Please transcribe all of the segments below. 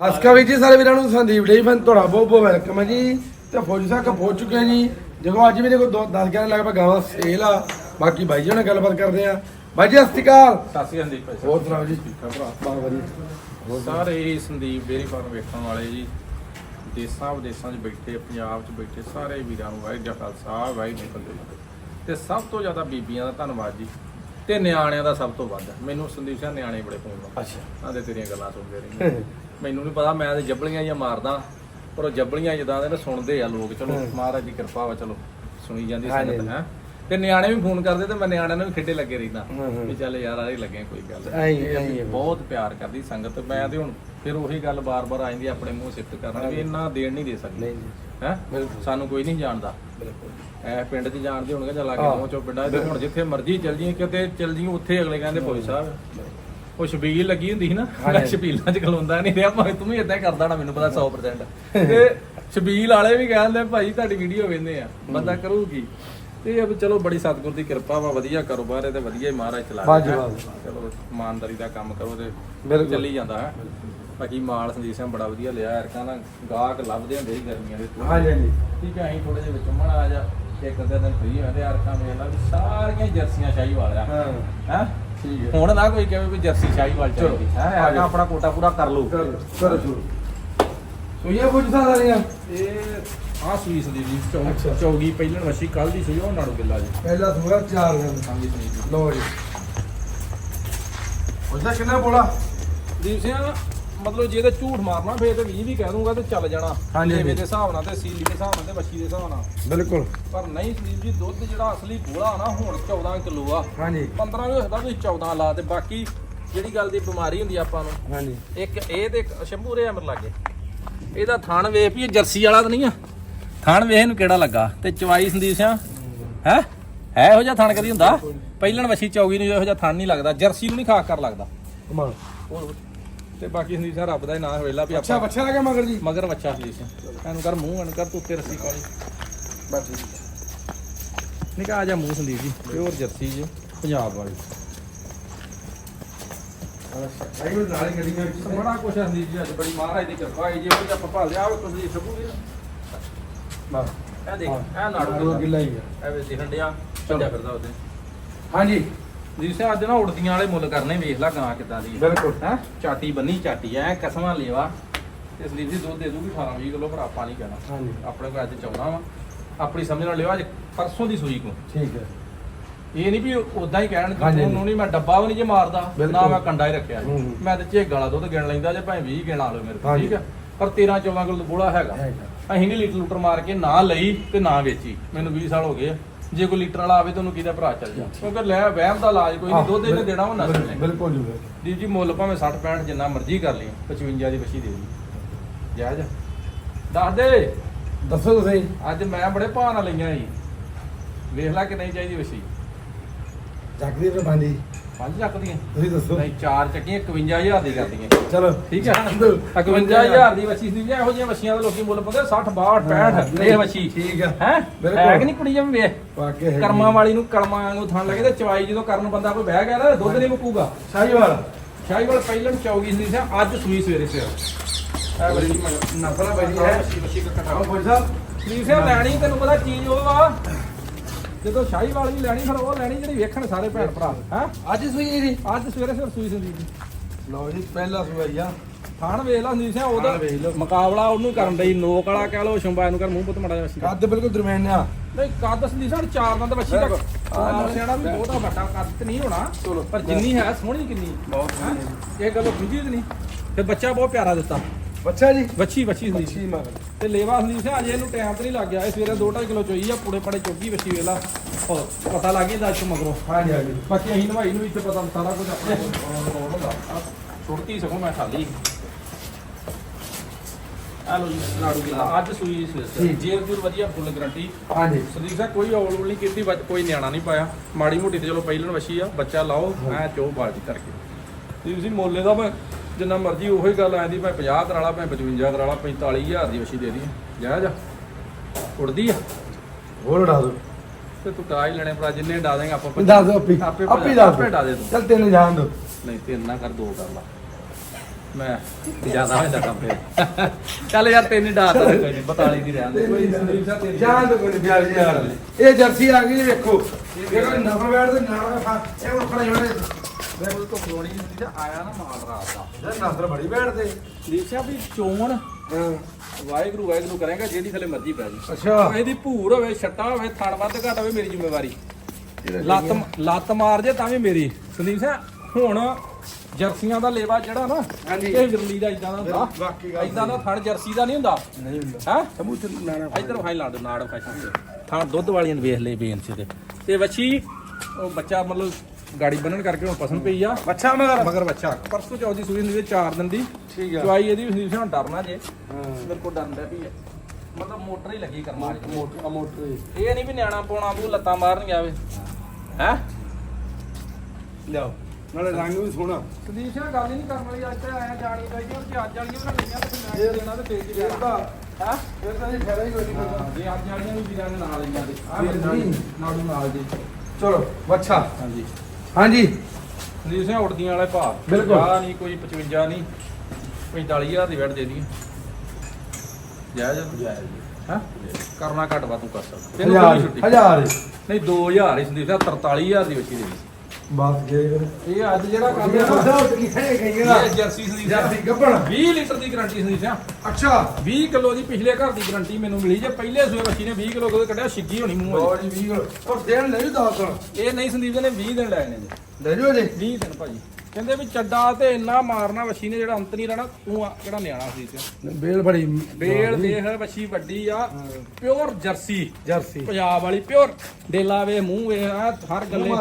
ਅਸਕਾ ਵੀ ਜੀ ਸਾਰੇ ਵੀਰਾਂ ਨੂੰ ਸੰਦੀਪ ਡੇ ਫਨ ਤੁਹਾਡਾ ਬਹੁਤ ਬਹੁਤ ਵੈਲਕਮ ਹੈ ਜੀ। ਤੇ ਫੌਜੀ ਸਾਹਿਬ ਪਹੁੰਚ ਚੁੱਕੇ ਜੀ। ਦੇਖੋ ਅੱਜ ਵੀ ਦੇਖੋ 10 11 ਲੱਖ ਗਾਵਾਂ ਸੇਲ ਆ। ਬਾਕੀ ਬਾਈ ਜੀ ਨਾਲ ਗੱਲਬਾਤ ਕਰਦੇ ਆ। ਬਾਈ ਜੀ ਭਾਈ ਹੋਰ ਸੁਣਾਓ ਜੀ ਭਰਾ ਬਹੁਤ ਵਧੀਆ ਸਾਹਿਬ। ਸਾਰੇ ਹੀ ਸੰਦੀਪ ਡੇਰੀ ਫਾਰਮ ਵੇਖਣ ਵਾਲੇ ਜੀ। ਦੇਸਾਂ ਵਿਦੇਸਾਂ 'ਚ ਬੈਠੇ ਪੰਜਾਬ 'ਚ ਬੈਠੇ ਸਾਰੇ ਵੀਰਾਂ ਨੂੰ ਵਾਹਿਗੁਰੂ ਜੀ ਕਾ ਖਾਲਸਾ ਵਾਹਿਗੁਰੂ ਜੀ ਕੀ ਫਤਿਹ ਤੇ ਸਭ ਤੋਂ ਜ਼ਿਆਦਾ ਬੀਬੀਆਂ ਦਾ ਧੰਨਵਾਦ ਜੀ। ਤੇ ਨਿਆਣਿਆਂ ਦਾ ਸਭ ਤੋਂ ਵੱਧ। ਮੈਨੂੰ ਸੰਦੀਪ ਸਿੰਘ ਨਿਆਣੇ ਬੜੇ ਫੋਨ ਲਾਉਂਦੇ ਅੱਛਾ। ਆਂਦੇ ਤੇਰੀਆਂ ਗੱਲਾਂ ਸੁਣਦੇ ਰਹਿੰਦੇ। ਮੈਨੂੰ ਨਹੀਂ ਪਤਾ ਮੈਂ ਤੇ ਜੱਬਲੀਆਂ ਜਾਂ ਮਾਰਦਾ ਪਰ ਉਹ ਜੱਬਲੀਆਂ ਜਦਾਂ ਦੇ ਨੇ ਸੁਣਦੇ ਆ ਲੋਕ। ਚਲੋ ਮਹਾਰਾਜ ਦੀ ਕਿਰਪਾ ਵਾ ਚਲੋ ਸੁਣੀ ਜਾਂਦੀ। ਸੰਗਤ ਹੈ। ਤੇ ਨਿਆਣੇ ਵੀ ਫੋਨ ਕਰਦੇ ਤੇ ਮੈਂ ਨਿਆਣਿਆਂ ਨੂੰ ਵੀ ਖਿੱਡੇ ਲੱਗੇ ਰਹਿੰਦਾ। ਵੀ ਚੱਲ ਯਾਰ ਆਰੇ ਲੱਗੇ ਕੋਈ ਗੱਲ ਬਹੁਤ ਪਿਆਰ ਕਰਦੀ ਸੰਗਤ। ਮੈਂ ਤੇ ਹੁਣ ਫਿਰ ਉਹੀ ਗੱਲ ਬਾਰ-ਬਾਰ ਆ ਜਾਂਦੀ ਆਪਣੇ ਮੂੰਹ ਸਿਫਤ ਕਰਨ ਵੀ ਇੰਨਾ ਦੇਣ ਨਹੀਂ ਦੇ ਸਕਦੇ। ਹੈ? ਸਾਨੂੰ ਕੋਈ ਨਹੀਂ ਜਾਣਦਾ। ਬਿਲਕੁਲ। ਐ ਪਿੰਡ 'ਚ ਜਾਣਦੇ ਹੋਣਗੇ ਜਾਂ ਲਾਗੇ। ਮੂੰਹ ਚੋਂ ਪਿੰਡਾਂ ਤੇ ਹੁਣ ਜਿੱਥੇ ਮਰਜ਼ੀ ਚੱਲ ਜੀ ਕਿਤੇ ਚੱਲ ਜੀ ਉੱਥੇ ਅਗਲੇ ਕਹਿੰਦੇ ਭੋਈ ਸਾਹਿਬ ਉਹ ਛਬੀਲ ਲੱਗੀ ਹੁੰਦੀ ਸੀ ਨਾ ਮੈਂ ਛਬੀਲਾਂ 'ਚ ਖਲੋਂਦਾ ਨਹੀਂ ਰਿਹਾ ਭਾਵੇਂ ਤੂੰ ਵੀ ਇਦਾਂ ਕਰਦਾ ਨਾ ਮੈਨੂੰ ਪਤਾ 100% ਤੇ ਛਬੀਲ ਵਾਲੇ ਵੀ ਕਹਿੰਦੇ ਭਾਈ ਤੁਹਾਡੀ ਵੀਡੀਓ ਵੇਖਦੇ ਆ ਬੰਦਾ ਕਰੂਗੀ। ਤੇ ਇਹ ਆ ਵੀ ਚਲੋ ਬੜੀ ਸਤਿਗੁਰ ਦੀ ਕਿਰਪਾ ਵਾ ਵਧੀਆ ਕਾਰੋਬਾਰ ਹੈ ਤੇ ਵਧੀਆ ਹੀ ਮਹਾਰਾਜ ਚਲਾ ਰਿਹਾ। ਚਲੋ ਇਮਾਨਦਾਰੀ ਦਾ ਕੰਮ ਕਰੋ ਤੇ। ਚੱਲੀ ਜਾਂਦਾ ਹੈ। ਬਾਕੀ ਮਾਲ ਸੰਦੀਪ ਸਿੰਘ ਬੜਾ ਵਧੀਆ ਲਿਆ ਐਰਕਾਂ ਨਾ ਗਾਹਕ ਲੱਭਦੇ ਹੁੰਦੇ ਸੀ ਗਰਮੀਆਂ ਦੇ ਹਾਂਜੀ ਹਾਂਜੀ। ਠੀਕ ਹੈ ਅਸੀਂ ਥੋੜੇ ਜਿਹਾ ਵਿੱਚ ਮਣ ਆ ਜਾ ਇੱਕ ਅੱਧੇ ਦਿਨ ਫ੍ਰੀ ਹੋਏ ਤੇ ਮੇਲ ਵੀ ਸਾਰੀਆਂ ਜਰਸੀਆਂ ਸ਼ਾਹੀ ਵਾਲਿਆ। ਹਾਂ। ਹੈ? ਠੀਕ ਹੈ। ਹੁਣ ਨਾ ਕੋਈ ਕਹੇ ਵੀ ਜਰਸੀ ਸ਼ਾਹੀ ਵਾਲ ਚਾਹੀਦੀ ਚਲੋ, ਹੈ ਆ ਅਰਕਾਂ ਜਾਓ। ਆਪਣਾ ਕੋਟਾ ਪੂਰਾ ਕਰ ਲਓ। ਕਰੋ ਸ਼ੁਰੂ ਸੁਈਆ ਫੌਜੀ ਸਾਹਿਬ ਆ ਰਹੀਆਂ ਇਹ ਆ। ਸੂਈ ਸੰਦੀਪ ਜੀ ਅੱਛਾ। ਚੌਗੀ ਪਹਿਲਣ ਵਸ਼ੀ ਕੱਲ ਦੀ ਸੂਈ ਉਹ ਨਾੜੂ ਬਿੱਲਾ ਜੀ। ਪਹਿਲਾ ਸੂਆ ਚਾਰ ਦਿਨ ਹਾਂਜੀ ਸੰਦੀਪ ਜੀ। ਲੋ ਜੀ। ਉਹਦਾ ਕਿੰਨਾ ਬੋਲਾ? ਦੀਪ ਸਿੰਘ ਮਤਲਬ ਜੇ ਤੇ ਝੂਠ ਮਾਰਨਾ ਫੇਰ ਤੇ 20 ਵੀ ਕਹਿ ਦੂੰਗਾ ਤੇ ਚੱਲ ਜਾਣਾ। ਹਾਂਜੀ, ਲੇਵੇ। ਦੇ ਹਿਸਾਬ ਨਾਲ ਤੇ ਸੀਲੀ ਦੇ ਹਿਸਾਬ ਨਾਲ ਤੇ ਵੱਛੀ ਦੇ ਹਿਸਾਬ ਨਾਲ। ਬਿਲਕੁਲ। ਪਰ ਨਹੀਂ ਸੰਦੀਪ ਜੀ ਦੁੱਧ ਜਿਹੜਾ ਅਸਲੀ ਗੋਲਾ ਨਾ ਹੁਣ 14 ਕਿਲੋ ਆ। ਹਾਂਜੀ। 15 ਵੀ ਹੋ ਸਕਦਾ ਤੁਸੀਂ 14 ਲਾ ਤੇ ਬਾਕੀ ਜਿਹੜੀ ਗੱਲ ਦੀ ਬਿਮਾਰੀ ਹੁੰਦੀ ਆ ਆਪਾਂ ਨੂੰ ਹਾਂਜੀ। ਇੱਕ ਇਹ ਤੇ ਇੱਕ ਸ਼ੰਭੂਰੇ ਅਮਰ ਲਾਗੇ। ਇਹਦਾ ਥਣ ਵੇਖ ਵੀ ਇਹ ਜਰਸੀ ਵਾਲਾ ਤਾਂ ਨਹੀਂ ਆ। ਥਣ ਵੇਖ ਇਹਨੂੰ ਕਿਹੜਾ ਲੱਗਾ? ਤੇ ਚਵਾਈ ਸੰਦੀਪ ਸਿੰਘ ਹੈ? ਹੈ ਇਹੋ ਜਿਹਾ ਥਣ ਕਦੀ ਹੁੰਦਾ? ਪਹਿਲਣ ਵਛੀ ਚੌਗੀ ਨੂੰ ਇਹੋ ਜਿਹਾ ਥਣ ਨਹੀਂ ਲੱਗਦਾ ਜਰਸੀ ਨੂੰ ਨਹੀਂ ਖਾਸ ਕਰ ਲੱਗਦਾ। ਕਮਾਲ। ਤੇ ਬਾਕੀ ਸੰਦੀਪ ਸਿੰਘ ਰੱਬ ਦਾ ਹੀ ਨਾਮ ਹੋਵੇਲਾ ਵੀ ਅੱਛਾ ਬੱਚਾ ਲੱਗਾ ਮਗਰ ਜੀ? ਮਗਰ ਬੱਚਾ ਸੰਦੀਪ ਸਿੰਘ ਇਹਨੂੰ ਕਰ ਮੂੰਹ ਅਣ ਕਰ ਤੂੰ ਉੱਤੇ ਰੱਸੀ ਕਾਲੀ ਬਸ ਨਿਕਾ ਜਾ ਮੂੰਹ ਸੰਦੀਪ ਜੀ ਪਿਓਰ ਜਰਸੀ ਜੀ ਪੰਜਾਬ ਵਾਲੀ। ਬੜਾ ਕੁਛ ਹੈ ਸੰਦੀਪ ਜੀ ਅੱਜ ਬੜੀ ਮਹਾਰਾਜ ਦੀ ਕਿਰਪਾ ਹੈ ਜੀ। ਉਹ ਆਪਾਂ ਭਾਲ ਲਿਆ ਉਹ ਤੁਸੀਂ ਜੀ ਬਸ। ਇਹ ਦੇਖ ਇਹ ਨਾੜੂ ਗਿੱਲਾ ਹੀ ਆ। ਐਵੇਂ ਦਿਖਣ ਡਿਆ ਚੱਲਿਆ ਫਿਰਦਾ ਉਹਦੇ। ਹਾਂਜੀ। ਜੀ ਸੇ ਅੱਜ ਨਾ ਉੜਦੀਆਂ ਵਾਲੇ ਮੁੱਲ ਕਰਨੇ ਵੇਖ ਲੈ ਗਾਂ ਕਿੱਦਾਂ ਦੀ ਬਿਲਕੁਲ। ਹੈ? ਚਾਟੀ ਬੰਨੀ ਚਾਟੀ ਐ ਕਸਮਾਂ ਲੇਵਾ। ਇਸ ਲਈ ਦੀ ਦੁੱਧ ਦੇ ਦੂਗੀ 18 20 ਕਿਲੋ ਪਰ ਆਪਾਂ ਨਹੀਂ ਕਹਿਣਾ। ਹਾਂਜੀ। ਆਪਣੇ ਕੋਲ ਅੱਜ ਚਾਉਣਾ ਵਾ। ਆਪਣੀ ਸਮਝ ਨਾਲ ਲਿਓ ਅੱਜ ਪਰਸੋਂ ਦੀ ਸੂਈ ਕੋ। ਠੀਕ ਹੈ। ਇਹ ਨਹੀਂ ਵੀ ਉਦਾਂ ਹੀ ਕਹਿਣ ਕਿ। ਉਹਨੂੰ ਨਹੀਂ ਮੈਂ ਡੱਬਾ ਵੀ ਨਹੀਂ ਜੇ ਮਾਰਦਾ। ਨਾ ਮੈਂ ਕੰਡਾ ਹੀ ਰੱਖਿਆ। ਮੈਂ ਤੇ ਝੇਗ ਵਾਲਾ ਦੁੱਧ ਗਿਣ ਲੈਂਦਾ ਜੇ ਭਾਵੇਂ 20 ਗਿਣ ਲਾ ਲਓ ਮੇਰੇ ਕੋਲ। ਠੀਕ ਹੈ? ਪਰ 13 14 ਕਿਲੋ ਬੋਲਾ ਹੈਗਾ। ਹੈਗਾ। ਅਸੀਂ ਨਹੀਂ ਲੀਟਰ ਲੂਟਰ ਮਾਰ ਕੇ ਨਾ ਲਈ ਤੇ ਨਾ ਵੇਚੀ। ਮੈਨੂੰ 20 ਸਾਲ ਹੋ ਗਏ ਆ। ਜੇ ਕੋਈ ਲੀਟਰ ਵਾਲਾ ਆਵੇ ਤਾਂ ਉਹਨੂੰ ਕਿਹਦਾ ਭਰਾ ਚੱਲ ਜਾ। ਕਿਉਂਕਿ ਲੈ ਵਹਿਮ ਦਾ ਇਲਾਜ ਕੋਈ ਨਹੀਂ ਦੁੱਧ ਇਹਨੇ ਦੇਣਾ ਉਹ ਨਸਲ ਨੇ ਬਿਲਕੁਲ ਜੀ। ਦੀਪ ਜੀ ਮੁੱਲ ਭਾਵੇਂ 60 65 ਜਿੰਨਾ ਮਰਜ਼ੀ ਕਰ ਲਈ 55 ਦੀ ਬੱਚੀ ਦੇ ਦੀ ਜਾਇਜ਼ ਦੱਸ ਦੇ। ਦੱਸੋ ਤੁਸੀਂ। ਅੱਜ ਮੈਂ ਬੜੇ ਭਾਅ ਨਾਲ ਲਈਆਂ ਜੀ। ਵੇਖ ਲੈ ਕਿ ਨਹੀਂ ਚਾਹੀਦੀ ਬੱਚੀ ਚੱਕਦੀ ਫਿਰ ਬਾਂਦੀ ਪੰਜ ਚੱਕ ਦੀਆਂ? ਤੁਸੀਂ ਦੱਸੋ। ਨਹੀਂ ਚਾਰ ਚੱਕੀਆਂ 51000 ਦੀ ਕਰਦੀਆਂ ਚਲੋ। ਠੀਕ ਹੈ 51000 ਦੀ ਬੱਚੀ ਸੀ ਇਹੋ ਜਿਹੀਆਂ ਬੱਚੀਆਂ ਦਾ ਲੋਕੀ ਮੁੱਲ ਪਾਉਂਦੇ 60 62 65 ਇਹ ਬੱਚੀ ਠੀਕ ਹੈ? ਬਿਲਕੁਲ। ਹੈ ਕਿ ਨਹੀਂ ਕੁੜੀ ਜਮ? ਹੈ ਕਰਮਾਂ ਵਾਲੀ ਨੂੰ ਕਰਮਾਂ ਵਾਂਗੂ ਥਣ ਲੱਗੇ ਤੇ ਚਵਾਈ ਜਦੋਂ ਕਰਨ ਬੰਦਾ ਕੋਈ ਬਹਿ ਗਿਆ ਨਾ ਦੁੱਧ ਨਹੀਂ ਮੁੱਕੂਗਾ। ਸ਼ਾਹੀਵਾਲ। ਸ਼ਾਹੀਵਾਲ ਪਹਿਲਾਂ ਚੌਗੀ ਸੀ ਸੀ ਅੱਜ ਸੂਈ ਸਵੇਰੇ ਸਵੇਰ ਇਹ ਬੜੀ ਨਫਲਾ ਬਈ ਹੈ। ਬੱਚੀ ਬੱਚੀ ਆਓ ਕੱਟਾ ਫੌਜੀ ਸਾਹਿਬ ਲੈਣੀ ਤੈਨੂੰ ਪਤਾ ਚੀਜ਼ ਉਹ ਆ ਜਦੋਂ ਸ਼ਾਹੀਵਾਲ ਵੀ ਲੈਣੀ ਫਿਰ ਉਹ ਲੈਣੀ ਜਿਹੜੀ ਵੇਖਣ ਸਾਰੇ ਭੈਣ ਭਰਾ ਹੈ? ਅੱਜ ਸੂਈ ਜੀ। ਅੱਜ ਸਵੇਰੇ ਸਵੇਰੇ ਸੂਈ ਸੰਦੀਪ ਜੀ ਲਓ ਜੀ ਪਹਿਲਾ ਸੂਈ ਆ। ਥਾਣ ਵੇਖ ਲਾ ਸੰਦੀਪ ਸਿੰਘ ਉਹਦਾ। ਮੁਕਾਬਲਾ ਉਹਨੂੰ ਕਰਨ ਲਈ ਨੋਕ ਵਾਲਾ ਕਹਿ ਲੋ ਸ਼ੰਬਾ ਇਹਨੂੰ ਕਰ ਮੂੰਹ ਪੁੱਤ ਮੜਾ ਵਸੀ ਕੱਦ ਬਿਲਕੁਲ ਦਰਮਿਆਨ ਆ। ਨਹੀਂ ਕੱਦ ਸੰਦੀਪ ਸਿੰਘ ਚਾਰ ਦੰਦ ਵੱਛੀ ਦਾ ਬਿਲਕੁਲ। ਆਹ ਸਿਆਣਾ ਵੀ ਬਹੁਤਾ ਵੱਡਾ ਕੱਦ ਤੇ ਨਹੀਂ ਹੋਣਾ। ਪਰ ਜਿੰਨੀ ਹੈ ਸੋਹਣੀ ਕਿੰਨੀ। ਬਹੁਤ ਹੈਂ? ਇਹ ਗੱਲੋਂ ਖੁੰਝੀ ਤੇ ਨਹੀਂ। ਤੇ ਬੱਚਾ ਬਹੁਤ ਪਿਆਰਾ ਦਿੱਤਾ। ਬੱਚਾ ਜੀ? ਵੱਛੀ ਵੱਛੀ ਸੰਦੀਪ ਅੱਛੀ ਮਗਰ ਤੇ ਲੇਵਾ ਸੰਦੀਪ ਸਿੰਘ ਅਜੇ ਇਹਨੂੰ ਟਾਈਮ ਤੇ ਨਹੀਂ ਲੱਗ ਗਿਆ। ਇਹ ਸਵੇਰੇ 2.5 ਕਿਲੋ ਚੋਈ ਆ ਪੂੜੇ ਪੜੇ ਚੋਗੀ ਵੱਛੀ ਵੇਲਾ। ਪਤਾ ਲੱਗ ਗਿਆ ਅੱਜ ਮਗਰੋਂ। ਹਾਂਜੀ ਹਾਂਜੀ। ਬਾਕੀ ਅਸੀਂ ਨਵਾਈ ਨੂੰ ਇੱਥੇ ਪਤਾ ਸਾਰਾ ਕੁਝ ਆਪਣੇ ਕੋਲ ਹੁੰਦਾ। ਸਗੋਂ ਮੈਂ ਖਾਲੀ। ਆ ਲੋ ਜੀ ਨਾੜੂ ਗਿੱਲਾ ਅੱਜ ਸੂਈ ਸਵੇਰ। ਜੇਰ ਜੂਰ ਵਧੀਆ ਫੁੱਲ ਗਰੰਟੀ। ਹਾਂਜੀ। ਸੰਦੀਪ ਸਾਹਿਬ ਕੋਈ ਔਲ ਨਹੀਂ ਕੀਤੀ ਬੱਚ- ਕੋਈ ਨਿਆਣਾ ਨਹੀਂ ਪਾਇਆ। ਮਾੜੀ ਮੋਟੀ ਤੇ ਚਲੋ ਪਹਿਲਣ ਵਛੀ ਆ। ਬੱਚਾ ਲਾਓ ਐ ਚੋ ਬਾਲਟੀ ਕਰਕੇ। ਤੇ ਤੁਸੀਂ ਮੋਲੇ ਦਾ ਮੈਂ ਜਿੰਨਾ ਮਰਜ਼ੀ ਉਹੀ ਗੱਲ ਆਂਦੀ ਭਾਵੇਂ 50 ਕਰਾਲਾ ਭਾਵੇਂ 55 ਕਰਾਲਾ 45000 ਦੀ ਵਛੀ ਦੇ ਦੀ। ਜਾਇਜ਼ ਆ। ਉੜਦੀ ਆ। ਹੋਰ ਉਡਾ ਦੋ। ਤੇ ਤੂੰ ਹੀ ਲੈਣੇ ਭਰਾ ਜਿੰਨੇ ਡਾ ਦੇਂਗੇ ਆਪਾਂ ਦੱਸ ਦੋ ਆਪੀ। ਆਪੇ ਆਪੀ ਦੱਸ ਆਪੇ ਡਾ ਦੇ ਦੋ ਤੂੰ। ਚੱਲ ਤਿੰਨ ਜਾਣ ਦੋ। ਨਹੀਂ ਤਿੰਨ ਨਾ ਕਰ ਦੋ ਕਰ ਲਾ ਮੈਂ ਜ਼ਿਆਦਾ ਹੋ ਜਾਂਦਾ ਕੰਮ ਚੱਲ ਯਾਰ ਤੈਨੂੰ ਡਾਟ ਕੋਈ ਨਹੀਂ 42 ਦੀ ਰਹਿਣ ਦੇ। ਜਾਨ ਦੋ ਕੋਈ ਬਿਆਲ ਯਾਰ ਇਹ ਜਰਸੀ ਆ ਗਈ ਵੇਖੋ। ਦੇਖੋ ਨੰਬਰ ਬੈਠ ਤੇ ਨਾਲ ਇਹ ਹੁਣ ਖੜਾ ਹੋਣੇ। ਮੈਂ ਉਹ ਤੋਂ ਖਲੋਣੀ ਹੁੰਦੀ ਤੇ ਆਇਆ ਨਾ ਮਾਲ ਰਾਤ ਦਾ। ਇਹ ਨਸਲ ਬੜੀ ਬੈਠਦੇ ਸੰਦੀਪ ਸਾਹਿਬ ਵੀ ਚੋਣ ਹਾਂ। ਵਾਹਿਗੁਰੂ ਵਾਹਿਗੁਰੂ ਕਰੇਗਾ ਜਿਹੜੀ ਥਲੇ ਮਰਜ਼ੀ ਪੈ ਜੀ ਅੱਛਾ। ਇਹਦੀ ਭੂਰ ਹੋਵੇ ਛੱਟਾ ਹੋਵੇ ਥਣ ਵੱਧ ਘੱਟ ਹੋਵੇ ਮੇਰੀ ਜ਼ਿੰਮੇਵਾਰੀ। ਲੱਤ ਲੱਤ ਮਾਰ ਜੇ ਤਾਂ ਵੀ ਮੇਰੀ। ਸੰਦੀਪ ਸਾਹਿਬ ਹੁਣ ਜਰਸੀਆਂ ਦਾ ਲੇਵਾ ਜਿਹੜਾ ਨਾ ਹਾਂਜੀ। ਇਹ ਜਰਲੀ ਦਾ ਇਦਾਂ ਦਾ ਹੁੰਦਾ। ਵਾਕਈ ਗੱਲ ਇਦਾਂ ਦਾ ਥਣ ਜਰਸੀ ਦਾ ਨਹੀਂ ਹੁੰਦਾ। ਨਹੀਂ ਹੁੰਦਾ। ਹੈ? ਸਮੂਹ ਚ ਨਾਣਾ ਇਧਰ ਭਾਈ ਲਾੜ ਨਾੜ ਫੈਸ਼ਨ ਤੇ ਥਣ ਦੁੱਧ ਵਾਲੀਆਂ ਨੂੰ ਵੇਖ ਲੈ ਬੇਨਸੀ ਤੇ। ਤੇ ਵੱਛੀ ਉਹ ਬੱਚਾ ਮਤਲਬ ਗਾੜੀ ਬੰਨਣ ਕਰਕੇ ਹੁਣ ਪਸੰਦ ਪਈ ਆ। ਬੱਚਾ ਮਗਰ ਮਗਰ ਬੱਚਾ। ਪਰਸੋਂ ਚੌਥੀ ਸੂਈ ਹੁੰਦੀ ਤੇ 4 ਦਿਨ ਦੀ। ਠੀਕ ਆ। ਚੁਆਈ ਇਹਦੀ ਹੁੰਦੀ ਸੀ ਹੁਣ ਡਰਨਾ ਜੇ। ਹਾਂ। ਮੇਰੇ ਕੋਲ ਡਰਨ ਦਾ ਵੀ ਹੈ ਮਤਲਬ ਮੋਟਰ ਹੀ ਲੱਗੀ ਕਰਮ ਮੋਟਰ ਮੋਟਰ ਇਹ ਨਹੀਂ ਵੀ ਨਿਆਣਾ ਪਾਉਣਾ ਬੂ ਲੱਤਾਂ ਮਾਰਨ ਗਿਆ ਵੇ ਹੈ? ਲਿਆਓ। ਨਾਲੇ ਰੰਗ ਵੀ ਸੋਹਣਾ। ਸੰਦੀਪ ਸਿੰਘ ਗੱਲ ਹੀ ਨਹੀਂ ਕਰਨ ਵਾਲੀ ਅੱਜ ਤੇ ਆਇਆ ਜਾਣੀ ਚਾਹੀਦੀ ਕਿ ਅੱਜ ਵਾਲੀਆਂ ਵੀ ਲਈਆਂ ਤੇ ਮੈਂ ਦੇਣਾ ਤੇ ਫੇਰ ਕੀ ਤਾਂ ਹੈ? ਫਿਰ ਤਾਂ ਇਹ ਫਾਇਦਾ ਹੀ ਕੋਈ ਨਹੀਂ ਹਾਂ ਜੇ ਅੱਜ ਵਾਲੀਆਂ ਵੀ ਵੀਰਾਂ ਨੇ ਨਾਲ ਲਈਆਂ ਤੇ ਆਹ ਵੀ ਨਹੀਂ। ਨਾੜੂ ਨਾਲ ਜੀ ਚਲੋ ਬੱਚਾ। ਹਾਂਜੀ। ਹਾਂਜੀ। ਸੰਦੀਪ ਸਿੰਘ ਉੜਦੀਆਂ ਵਾਲੇ ਭਾਅ। ਬਿਲਕੁਲ। ਪੰਜਾਹ ਨਹੀਂ ਕੋਈ 55 ਨਹੀਂ 45000 ਦੀ ਵੈਟ ਦੇ ਦੀ ਜਾਇਜ਼ ਜਾਇਜ਼। ਹਾਂ? ਕਰਨਾ ਘੱਟ ਵਾ ਤੂੰ ਕਰ ਸਕਦਾ। ਤੈਨੂੰ ਹਜ਼ਾਰ ਕੋਈ ਛੁੱਟੀ। ਹਜ਼ਾਰ। ਨਹੀਂ 2000 ਹੀ ਸੰਦੀਪ ਸਿੰਘ 43000 ਦੀ ਬੱਚੀ ਦੇ ਦੀ ਬਸ ਗਏ। ਇਹ ਅੱਜ ਜਿਹੜਾ ਕੰਮ ਹੈ ਨਾ ਕਿੱਥੇ ਗਈ ਇਹ ਜਰਸੀ ਸੰਦੀਪ ਜਰਸੀ ਗੱਬਣ। 20 ਲੀਟਰ ਦੀ ਗਾਰੰਟੀ ਸੰਦੀਪ ਸਿੰਘ ਅੱਛਾ। 20 ਕਿਲੋ ਦੀ ਪਿਛਲੇ ਘਰ ਦੀ ਗਾਰੰਟੀ ਮੈਨੂੰ ਮਿਲੀ ਜੇ ਪਹਿਲੇ ਸੂਏ ਬੱਚੀ ਨੇ 20 ਕਿਲੋ ਕੱਢਿਆ ਛਿੱਗੀ ਹੋਣੀ ਮੂੰਹ ਬਹੁਤ ਜੀ 20 ਔਰ ਦੇਣ ਲੈ ਜੀ ਦੱਸ। ਵਾਲੀ। ਇਹ ਨਹੀਂ ਸੰਦੀਪ ਜੀ ਨੇ 20 ਦਿਨ ਲਾਏ ਨੇ ਜੀ। ਲੈ ਜੋ ਜੀ। 20 ਦਿਨ ਭਾਜੀ। ਕਹਿੰਦੇ ਵੀ ਚੱਡਾ ਤੇ ਇੰਨਾ ਮਾਰਨਾ ਵੱਛੀ ਨੇ ਜਿਹੜਾ ਅੰਤ ਨਹੀਂ ਰਹਿਣਾ ਤੂੰ ਆ ਕਿਹੜਾ ਨਿਆਣਾ ਸੀ ਤੇ। ਬੇਲ ਬੜੀ ਬੇਲ ਦੇਖ ਵੱਛੀ ਵੱਡੀ ਆ ਪਿਓਰ ਜਰਸੀ। ਜਰਸੀ। ਪੰਜਾਬ ਵਾਲੀ ਪਿਓਰ। ਡੇਲਾ ਵੇ ਮੂੰਹ ਵੇ ਆ ਹਰ ਗੱਲੇ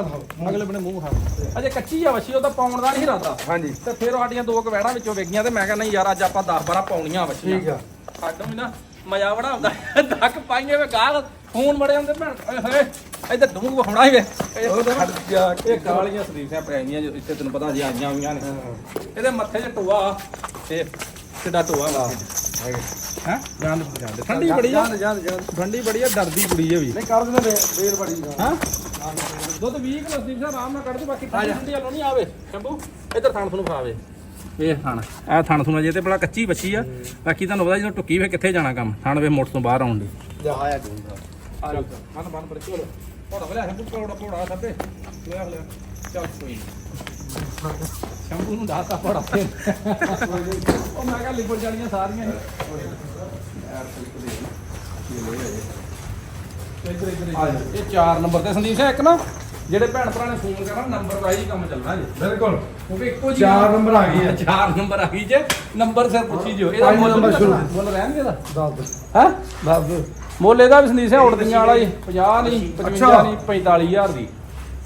ਅਗਲੇ ਬਣੇ ਮੂੰਹ ਹਰ ਅਜੇ ਕੱਚੀ ਆ ਵੱਛੀ ਉਹ ਤਾਂ ਪਾਉਣ ਦਾ ਨਹੀਂ ਇਰਾਦਾ। ਹਾਂਜੀ। ਤੇ ਫਿਰ ਸਾਡੀਆਂ ਦੋ ਕੁ ਵੈੜਾਂ ਵਿੱਚੋਂ ਵੇਗੀਆਂ ਤੇ ਮੈਂ ਕਿਹਾ ਨਹੀਂ ਯਾਰ ਅੱਜ ਆਪਾਂ 10 12 ਪਾਉਣੀਆਂ ਵੱਛੀਆਂ ਠੀਕ ਆ। ਸਾਡੋਂ ਵੀ ਨਾ ਮਜ਼ਾ ਬਣਾਉਂਦਾ ਧੱਕ ਪਾਈਏ ਵੇ ਗਾਲ। ਫੋਨ ਬੜੇ ਹੁੰਦੇ ਭੈਣ। ਓਏ ਹੋਏ ਇੱਧਰ ਡੂੰਗ ਵਖਾਉਣਾ ਹੀ ਵੇ। ਇਹ ਕਾਲੀਆਂ ਸਰੀਫਾਂ ਪੈਣੀਆਂ ਜੋ ਇੱਥੇ ਤੈਨੂੰ ਪਤਾ ਜੀ ਆਈਆਂ ਹੋਈਆਂ ਨੇ। ਇਹਦੇ ਮੱਥੇ 'ਚ ਟੋਆ ਤੇ ਕਿੱਡਾ ਟੋਆ ਲਾ ਹੈ। ਜਾਨ ਜਾਨ ਠੰਡੀ ਬੜੀ ਆ। ਜਾਨ ਜਾਨ ਠੰਡੀ ਬੜੀ ਆ ਡਰਦੀ ਕੁੜੀ ਆ ਵੀ। ਨਹੀਂ ਕਰ ਦਿੰਦੇ ਬੇਲ ਬੜੀ ਹਾਂ? ਦੁੱਧ 20 ਕਿਲੋ ਸਦੀਪ ਸਾਹਿਬ ਆਰਾਮ ਨਾਲ ਕੱਢ ਦੇ ਬਾਕੀ ਠੰਡੀ ਠੰਡੀ ਵਾਲੋਂ ਨਹੀਂ ਆਵੇ। ਸ਼ੰਭੂ ਇੱਧਰ ਥਣ ਤੁਹਾਨੂੰ ਫਾਵੇ ਇਹ ਥਣ। ਇਹ ਥਣ ਤੁਹਾਨੂੰ ਜੇ ਤੇ ਬੜਾ ਕੱਚੀ ਬੱਚੀ ਆ। ਬਾਕੀ ਤੁਹਾਨੂੰ ਪਤਾ ਜਦੋਂ ਟੁੱਕੀ ਵੇ ਕਿੱਥੇ ਜਾਣਾ ਕੰਮ। ਥਣ ਵੇ ਮੋਟ ਤੋਂ ਬਾਹਰ ਆਉਣ ਦੀ। ਜਾ ਆਇਆ ਦੂੰਗਾ ਜਾ ਮਨ ਮਨ ਪਰ ਚਲੋ ਪੋੜਾ ਬਲੇ ਸ਼ੰਭੂ ਪੋੜਾ ਪੋੜਾ ਸੱਬੇ ਲੈ ਲੈ ਚੱਲ ਕੋਈ ਸ਼ੰਭੂ ਨੂੰ ਦਾਤਾ ਪੋੜਾ ਉਹ ਮੈਂ ਕਿਹਾ ਲਿਬੜ ਜਾਣੀਆਂ ਸਾਰੀਆਂ ਹੀ ਦੇ ਇੱਧਰ ਇੱਧਰ ਜਾ। ਇਹ 4 ਨੰਬਰ ਤੇ ਸੰਦੀਪ ਸਿੰਘ ਇੱਕ ਨਾ ਜਿਹੜੇ ਭੈਣ ਭਰਾ ਨੇ ਫੋਨ ਕਰਨਾ ਨੰਬਰ ਵਾਈਜ਼ ਹੀ ਕੰਮ ਚੱਲਣਾ ਜੀ ਬਿਲਕੁਲ ਕਿਉਂਕਿ ਇੱਕੋ ਜੀ ਚਾਰ ਨੰਬਰ ਆ ਗਈ ਹੈ। 4 ਨੰਬਰ ਆ ਗਈ ਜੇ। ਨੰਬਰ ਸਿਰ ਪੁੱਛੀ ਜਿਓ। ਇਹਦਾ ਪੰਜ ਮੁੱਲ ਨੰਬਰ ਨਹੀਂ ਸ਼ੁਰੂ। ਮੁੱਲ ਰਹਿਣਗੇ ਦਾ ਦੱਸ ਦੋ ਹੈ? ਦੱਸ ਦੋ ਮੁੱਲ ਇਹਦਾ ਵੀ ਸੰਦੀਪ ਸਿੰਘ ਉੜਦੀਆਂ ਵਾਲਾ ਜੀ 50 ਨਹੀਂ 55 ਅੱਛਾ। ਨਹੀਂ 45000 ਦੀ।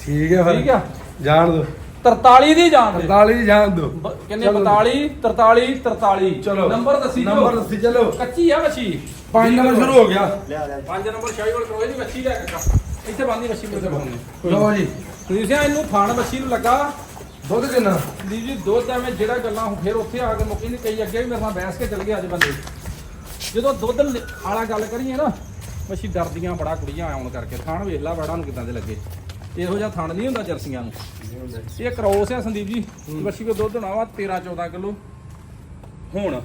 ਠੀਕ ਹੈ ਫਿਰ। ਠੀਕ ਆ? ਜਾਣ ਦੋ। 43 ਦੀ ਜਾਣ ਦੇ। 45 ਦੀ ਜਾਣ ਦੋ। ਬ- ਕਿੰਨੇ? ਚਲੋ। 42 43 43 ਚਲੋ। ਨੰਬਰ ਦੱਸੀ ਜੋ ਨੰਬਰ ਦੱਸੀ ਚਲੋ। ਕੱਚੀ ਆ ਵੱਛੀ। ਪੰਜ ਨੰਬਰ ਸ਼ੁਰੂ ਹੋ ਗਿਆ। ਪੰਜ ਨੰਬਰ ਸ਼ਾਹੀਵਾਲ ਕਰੋਏ ਦੀ ਵੱਛੀ ਲੈ ਕੇ ਆ। ਇੱਥੇ ਬੰਦੀ ਵੱਛੀ ਮੇਰੇ ਬੰਦੀ ਲੋ ਜੀ। ਤੁਸੀਂ ਸਿਆ ਇਹਨੂੰ ਥਾਣ ਵੱਛੀ ਨੂੰ ਲੱਗਾ। ਦੁੱਧ ਕਿੰਨਾ? ਦੀ ਜੀ ਦੁੱਧ ਐਵੇਂ ਜਿਹੜਾ ਗੱਲਾਂ ਹੁਣ ਫਿਰ ਉੱਥੇ ਆ ਕੇ ਮੁੱਕੀ ਨਹੀਂ ਕਈ ਅੱਗੇ ਵੀ ਮੇਰੇ ਨਾਲ ਬਹਿਸ ਕੇ ਚਲ ਗਏ ਅੱਜ ਬੰਦੇ। ਜਦੋਂ ਦੁੱਧ ਲ- ਵਾਲਾ ਗੱਲ ਕਰੀਏ ਨਾ ਮੱਛੀ ਡਰਦੀਆਂ ਬੜਾ ਕੁੜੀਆਂ ਆਉਣ ਕਰਕੇ। ਥਾਣ ਵੇਖ ਬੜਾ ਨੂੰ ਕਿਦਾਂ ਦੇ ਲੱਗੇ। ਇਹੋ ਜਿਹਾ ਥਾਣ ਨਹੀਂ ਹੁੰਦਾ ਜਰਸੀਆਂ ਨੂੰ। ਇਹ ਕਰੋਸ ਆ ਸੰਦੀਪ ਜੀ ਮੱਛੀ ਕੋ ਦੁੱਧ ਹੋਣਾ ਵਾ 13 14 ਕਿਲੋ। ਹੁਣ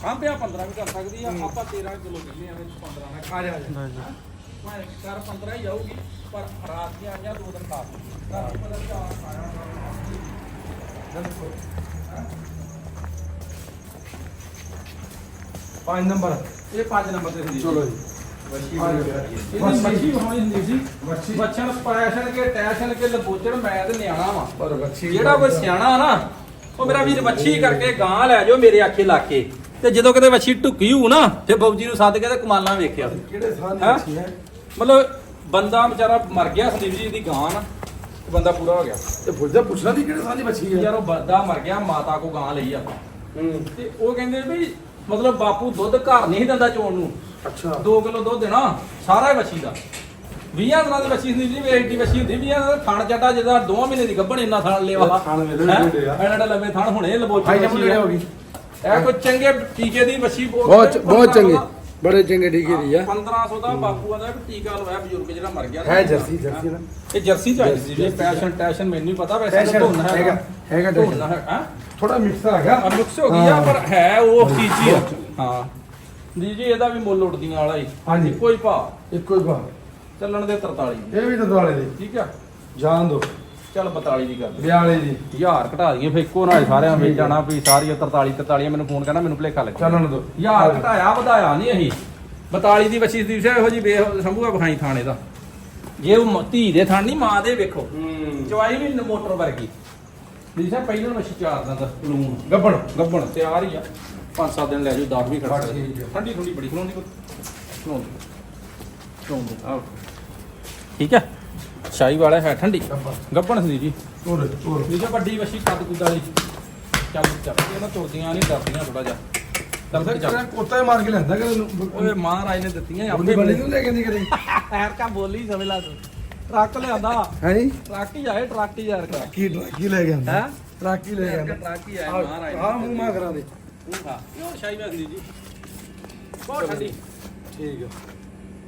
ਸਾਂਭਿਆ 15 ਵੀ ਕਰ ਸਕਦੀ ਆ ਆਪਾਂ 13 ਕਿਲੋ ਕਹਿੰਦੇ ਆ ਵਿੱਚ 15 ਨਾ ਖਾ ਜਾ। ਜਾ 15 ਹੀ ਆਊਗੀ ਪਰ ਰਾਤ ਦੀਆਂ ਆਈਆਂ ਦੋ ਦਿਨ ਖਾ ਲਓ। 5 ਨੰਬਰ। ਇਹ 5 ਨੰਬਰ ਤੇ ਹੁੰਦੀ ਚਲੋ ਜੀ। ਵਸ਼ੀ ਇਹਦੀ ਹੁੰਦੀ ਸੀ। ਵੱਛੀ। ਬੱਚਿਆਂ ਨੂੰ ਪੈਸ਼ਨ ਕੇ ਟੈਸ਼ਨ ਕੇ ਲਬੋਚਣ ਮੈਂ ਤੇ ਨਿਆਣਾ ਵਾਂ। ਪਰ ਵੱਛੀ ਜਿਹੜਾ ਕੋਈ ਸਿਆਣਾ ਨਾ ਉਹ ਮੇਰਾ ਵੀਰ ਵੱਛੀ ਕਰਕੇ ਗਾਂ ਲੈ ਜਾਓ ਮੇਰੇ ਆਖੇ ਲਾ ਕੇ ਤੇ ਜਦੋਂ ਕਿਤੇ ਵੱਛੀ ਢੁੱਕੀ ਹੋਊ ਨਾ ਤੇ ਬੌਜੀ ਨੂੰ ਸੱਦ ਕੇ ਤੇ ਕਮਾਲਾਂ ਵੇਖਿਆ। ਕਿਹੜੇ ਸਾਹ ਦੀ ਹੈਂ? ਹੈ? ਮਤਲਬ ਬੰਦਾ ਵਿਚਾਰਾ ਮਰ ਗਿਆ ਸੰਦੀਪ ਜੀ ਦੀ ਗਾਂ ਨਾ ਤੇ ਬੰਦਾ ਪੂਰਾ ਹੋ ਗਿਆ। ਤੇ ਪੁੱਛਦਾ ਪੁੱਛਣਾ ਸੀ ਕਿਹੜੇ ਸਾਹ ਦੀ ਵੱਛੀ ਯਾਰ ਉਹ ਬੰਦਾ ਮਰ ਗਿਆ ਮਾਤਾ ਕੋ ਗਾਂ ਲਈ ਆ। ਤੇ ਉਹ ਕਹਿੰਦੇ ਵੀ ਮਤਲਬ ਬਾਪੂ ਦੁੱਧ ਘਰ ਨਹੀਂ ਦਿੰਦਾ ਚੋਣ ਨੂੰ। ਅੱਛਾ। 2 ਕਿਲੋ ਦੁੱਧ ਦੇਣਾ ਸਾਰਾ ਹੀ ਵੱਛੀ ਦਾ। 20 ਦਿਨਾਂ ਦੀ ਵੱਛੀ ਹੁੰਦੀ ਜੀ ਵੇਰਟੀ ਵੱਛੀ ਹੁੰਦੀ 20 ਦਾ ਥਣ ਚੱਡਾ ਜਿਹਦਾ 2 ਮਹੀਨੇ ਦੀ ਗੱਭਣ ਇੰਨਾ ਥਣ ਲਿਆ ਵਾ। ਇਹ ਥਣ ਵੇਲੇ ਵੀ ਹੁੰਦੇ ਆ। ਇਹਨਾਂ ਦਾ ਲੰਮੇ ਥਣ ਹੁਣੇ ਲਬੋਚੀ ਇਹ ਕੋਈ ਚੰਗੇ ਟੀਕੇ ਦੀ ਵੱਛੀ ਬਹੁਤ- ਬਹੁਤ ਚੰਗੀ। ਬੜੇ ਚੰਗੇ ਟੀਕੇ ਦੀ ਆ। 1500 ਦਾ ਬਾਪੂ ਆਂਦਾ ਵੀ ਟੀਕਾ ਲਵਾਇਆ ਬਜ਼ੁਰਗ ਜਿਹੜਾ ਮਰ ਗਿਆ। ਹੈ ਜਰਸੀ ਜਰਸੀ ਨਾ ਇਹ ਜਰਸੀ ਚਾਹੀਦੀ ਸੀ ਇਹ ਪੈਸ਼ਨ ਟੈਸ਼ਨ ਮੈਨੂੰ ਨਹੀਂ ਪਤਾ ਵੈਸੇ ਧੋਣਾ ਹੈਗਾ, ਹੈਗਾ ਧੋਣਾ ਹੈ ਥੋੜਾ ਮਿਕਸ ਹੈਗਾ ਮਿਕਸ ਹੋ ਗਈ ਆ ਹਾਂ। ਪਰ ਹੈ ਉਹ ਚੀਜ਼ ਹੀ ਹਾਂ। ਜੀ ਜੀ ਇਹਦਾ ਵੀ ਮੁੱਲ ਉੱਡਦੀਆਂ ਵਾਲਾ ਹੀ। ਹਾਂਜੀ। ਇੱਕੋ ਹੀ ਭਾਅ। ਇੱਕੋ ਹੀ ਭਾਅ। ਚੱਲਣ ਦੇ 43 ਦੀ ਇਹ ਵੀ ਤਾਂ ਦੁਆਲੇ ਦੀ। ਠੀਕ ਆ। ਜਾਣ ਦੋ। ਚੱਲ 42 ਦੀ ਕਰ ਦੇ ਬਿਆਲੇ ਦੀ। ਹਜ਼ਾਰ ਘਟਾ ਦਈਏ ਫੇ ਇੱਕੋ ਨਾਲ ਸਾਰਿਆਂ ਵਿੱਚ ਜਾਣਾ ਵੀ ਸਾਰੀ 43 43 ਮੈਨੂੰ ਫੋਨ ਕਰਨਾ ਮੈਨੂੰ ਭੁਲੇਖਾ ਲੱਗਿਆ। ਚੱਲਣ ਦੋ। ਹਜ਼ਾਰ ਘਟਾਇਆ ਵਧਾਇਆ ਨਹੀਂ ਅਸੀਂ। 42 ਦੀ ਬੱਚੀ ਦੀ ਇਹੋ ਜੀ ਬੇ ਸੰਭੂਆ ਵਿਖਾਈ ਥਾਣੇ ਦਾ। ਜੇ ਉਹ ਮ- ਧੀ ਦੇ ਥਾਣ ਨਹੀਂ ਮਾਂ ਦੇ ਵੇਖੋ। ਹੂੰ। ਚਵਾਈ ਵੀ ਮੋਟਰ ਵਰਗੀ। ਦੀਸ਼ਾ ਪਹਿਲਾਂ ਮੱਛੀ ਚਾਰ ਦਾ ਲੂਣ। ਗੱਬਣ। ਗੱਬਣ ਤਿਆਰ ਹੀ ਆ। ਪੰਜ ਸੱਤ ਦਿਨ ਲੈ ਜਾਓ 10 ਵੀ ਖੜ। ਠੰਡੀ ਠੰਡੀ ਬੜੀ ਖਲੋਂਦੀ ਖਲੋਂਦੀ ਖਲੋਂਦੀ ਆਹ ਠੀਕ ਹੈ ਸ਼ਾਹੀ ਵਾਲਾ ਹੈ ਠੰਡੀ। ਗੱਬਣ। ਸੀ ਜੀ। ਤੋਰ ਤੋਰ ਦੀਸ਼ਾ ਵੱਡੀ ਵਸ਼ੀ ਕੱਦ ਕੁੱਦ ਵਾਲੀ। ਚੱਲ ਚੱਲ। ਇਹਨਾਂ ਤੁਰਦੀਆਂ ਨਹੀਂ ਡਰਦੀਆਂ ਥੋੜਾ ਜਿਹਾ। ਚੱਲ ਫਿਰ ਚੱਲ। ਤੇਰਾ ਕੋਤਾ ਹੀ ਮਾਰ ਕੇ ਲੈਂਦਾ ਕਿ ਤੈਨੂੰ ਓਏ ਮਹਾਰਾਜ ਨੇ ਦਿੱਤੀਆਂ। ਆਪਣੀ ਬੰਦੀ ਨੂੰ ਲੈ ਕੇ ਨਹੀਂ ਕਰੀ? ਐਰ ਕਾ ਬੋਲੀ ਸਮਝ ਲਾ ਤੂੰ। ਟਰੱਕ ਲਿਆਂਦਾ। ਹੈ ਜੀ? ਟਰੱਕ ਹੀ ਆਏ ਟਰੱਕ ਹੀ ਯਾਰ ਕਾ। ਕੀ ਟਰੱਕੀ ਲੈ ਗਿਆ ਹੈ? ਟਰੱਕੀ ਲੈ ਗਿਆ ਟਰੱਕ ਹੀ ਆਏ ਮਹਾਰਾਜ ਆ ਮੂੰਹ ਮਾ ਕਰਾ ਦੇ। ਮੂੰਹ ਖਾ। ਇਹ ਹੋਰ ਸ਼ਾਹੀ ਵਸਦੀ ਜੀ। ਬਹੁਤ ਠੰਡੀ। ਠੀਕ ਹੈ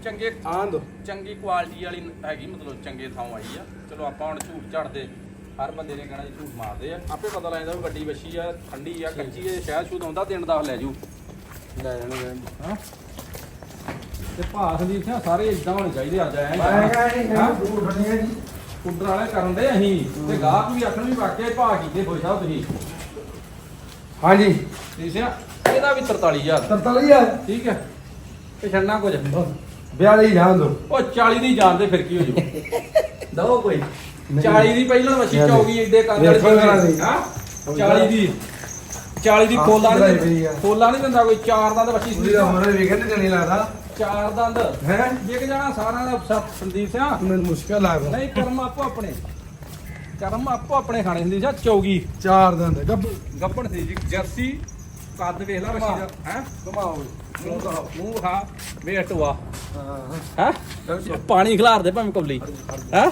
ਚੰਗੇ ਆਂ ਦੋ। ਚੰਗੀ ਕੁਆਲਿਟੀ ਵਾਲੀ ਹੈਗੀ ਮਤਲਬ ਚੰਗੇ ਥਾਂ ਆਈ ਆ। ਚਲੋ ਆਪਾਂ ਹੁਣ ਝੂਠ ਝੜਦੇ ਹਰ ਬੰਦੇ ਨੇ ਕਹਿਣਾ ਜੀ ਝੂਠ ਮਾਰਦੇ ਆ। ਆਪੇ ਪਤਾ ਲੱਗ ਜਾਂਦਾ ਵੀ ਵੱਡੀ ਵੱਛੀ ਆ ਠੰਡੀ ਆ ਕੱਚੀ ਆ ਸ਼ਾਇਦ ਸ਼ੂਦ ਆਉਂਦਾ ਦਿਨ ਦਾ ਲੈ ਜੂ ਲੈ ਜਾਣਾ ਹਾਂ। ਤੇ ਭਾਅ ਸੰਦੀਪ ਸਿੰਘ ਸਾਰੇ ਇਦਾਂ ਹੋਣੇ ਚਾਹੀਦੇ ਅੱਜ ਐ ਮੈਂ ਕਹਾਂ ਇਹ? ਦੂਰ ਫੜੀਆਂ ਜੀ। ਕੁੱਡਰ ਵਾਲੇ ਕਰਨ ਦੇ ਅਸੀਂ। ਤੇ ਗਾਹਕ ਵੀ ਆਖਣ ਵੀ ਵਾਕਿਆ ਹੀ ਭਾਅ ਕੀਤੇ ਹੋਏ ਸਾਹਿਬ ਤੁਸੀਂ। ਹਾਂਜੀ। ਠੀਕ ਆ? ਇਹਦਾ ਵੀ 43000 43000 ਠੀਕ ਹੈ ਤੇ ਛੱਡਣਾ ਕੁਝ? 42 ਜਾਣ ਦੋ। ਉਹ 40 ਦੀ ਜਾਣ ਦੇ ਫਿਰ ਕੀ ਹੋ ਜੂ? ਦੋ ਕੋਈ। 40 ਦੀ ਪਹਿਲਾਂ ਮੱਛੀ ਨਹੀਂ। ਚੌਗੀ ਏਡੇ ਕੰਨ ਵਾਲੀ ਵੇਖੋ ਜਰਾ ਦੀ। ਹਾਂ? 40 ਦੀ। 40 ਦੀ ਵਧਾਈ ਨਹੀਂ ਆ। ਦਿੰਦਾ। ਖੋਲਾ ਨਹੀਂ ਦਿੰਦਾ ਕੋਈ। ਚਾਰ ਦੰਦ ਬੱਚੀ ਉਹਦੀ ਤਾਂ ਉਮਰ ਵੀ ਕਹਿੰਦੇ ਨਹੀਂ ਲੱਗਦਾ। ਚਾਰ ਦੰਦ। ਹੈ? ਵਿਕ ਜਾਣਾ ਸਾਰਾ ਦਾ ਸਭ ਸੰਦੀਪ ਸਿੰਘ ਮੈਨੂੰ ਮੁਸ਼ਕਲ ਲੱਗਦਾ। ਨਹੀਂ ਕਰਮ ਆਪੋ ਆਪਣੇ। ਕਰਮ ਆਪੋ ਆਪਣੇ ਖਾਣੇ ਸੰਦੀਪ ਸਿੰਘ ਚੌਗੀ। ਚਾਰ ਦਿਨ ਦੇ ਗੱਬ ਗੱਪਣ ਸੀ ਜੀ। ਜਰਸੀ। ਕੱਦ ਵੇਖ ਲੈ ਬੱਚੀ ਦਾ ਹੈ? ਘਮਾਓ ਮੂੰਹ ਦਾ ਮੂੰਹ ਖਾ ਵੇਖ ਟਵਾ ਹਾਂ। ਹੈ? ਪਾਣੀ ਖਿਲਾਰ ਦੇ ਭਾਵੇਂ ਕਬਲੀ ਹੈ?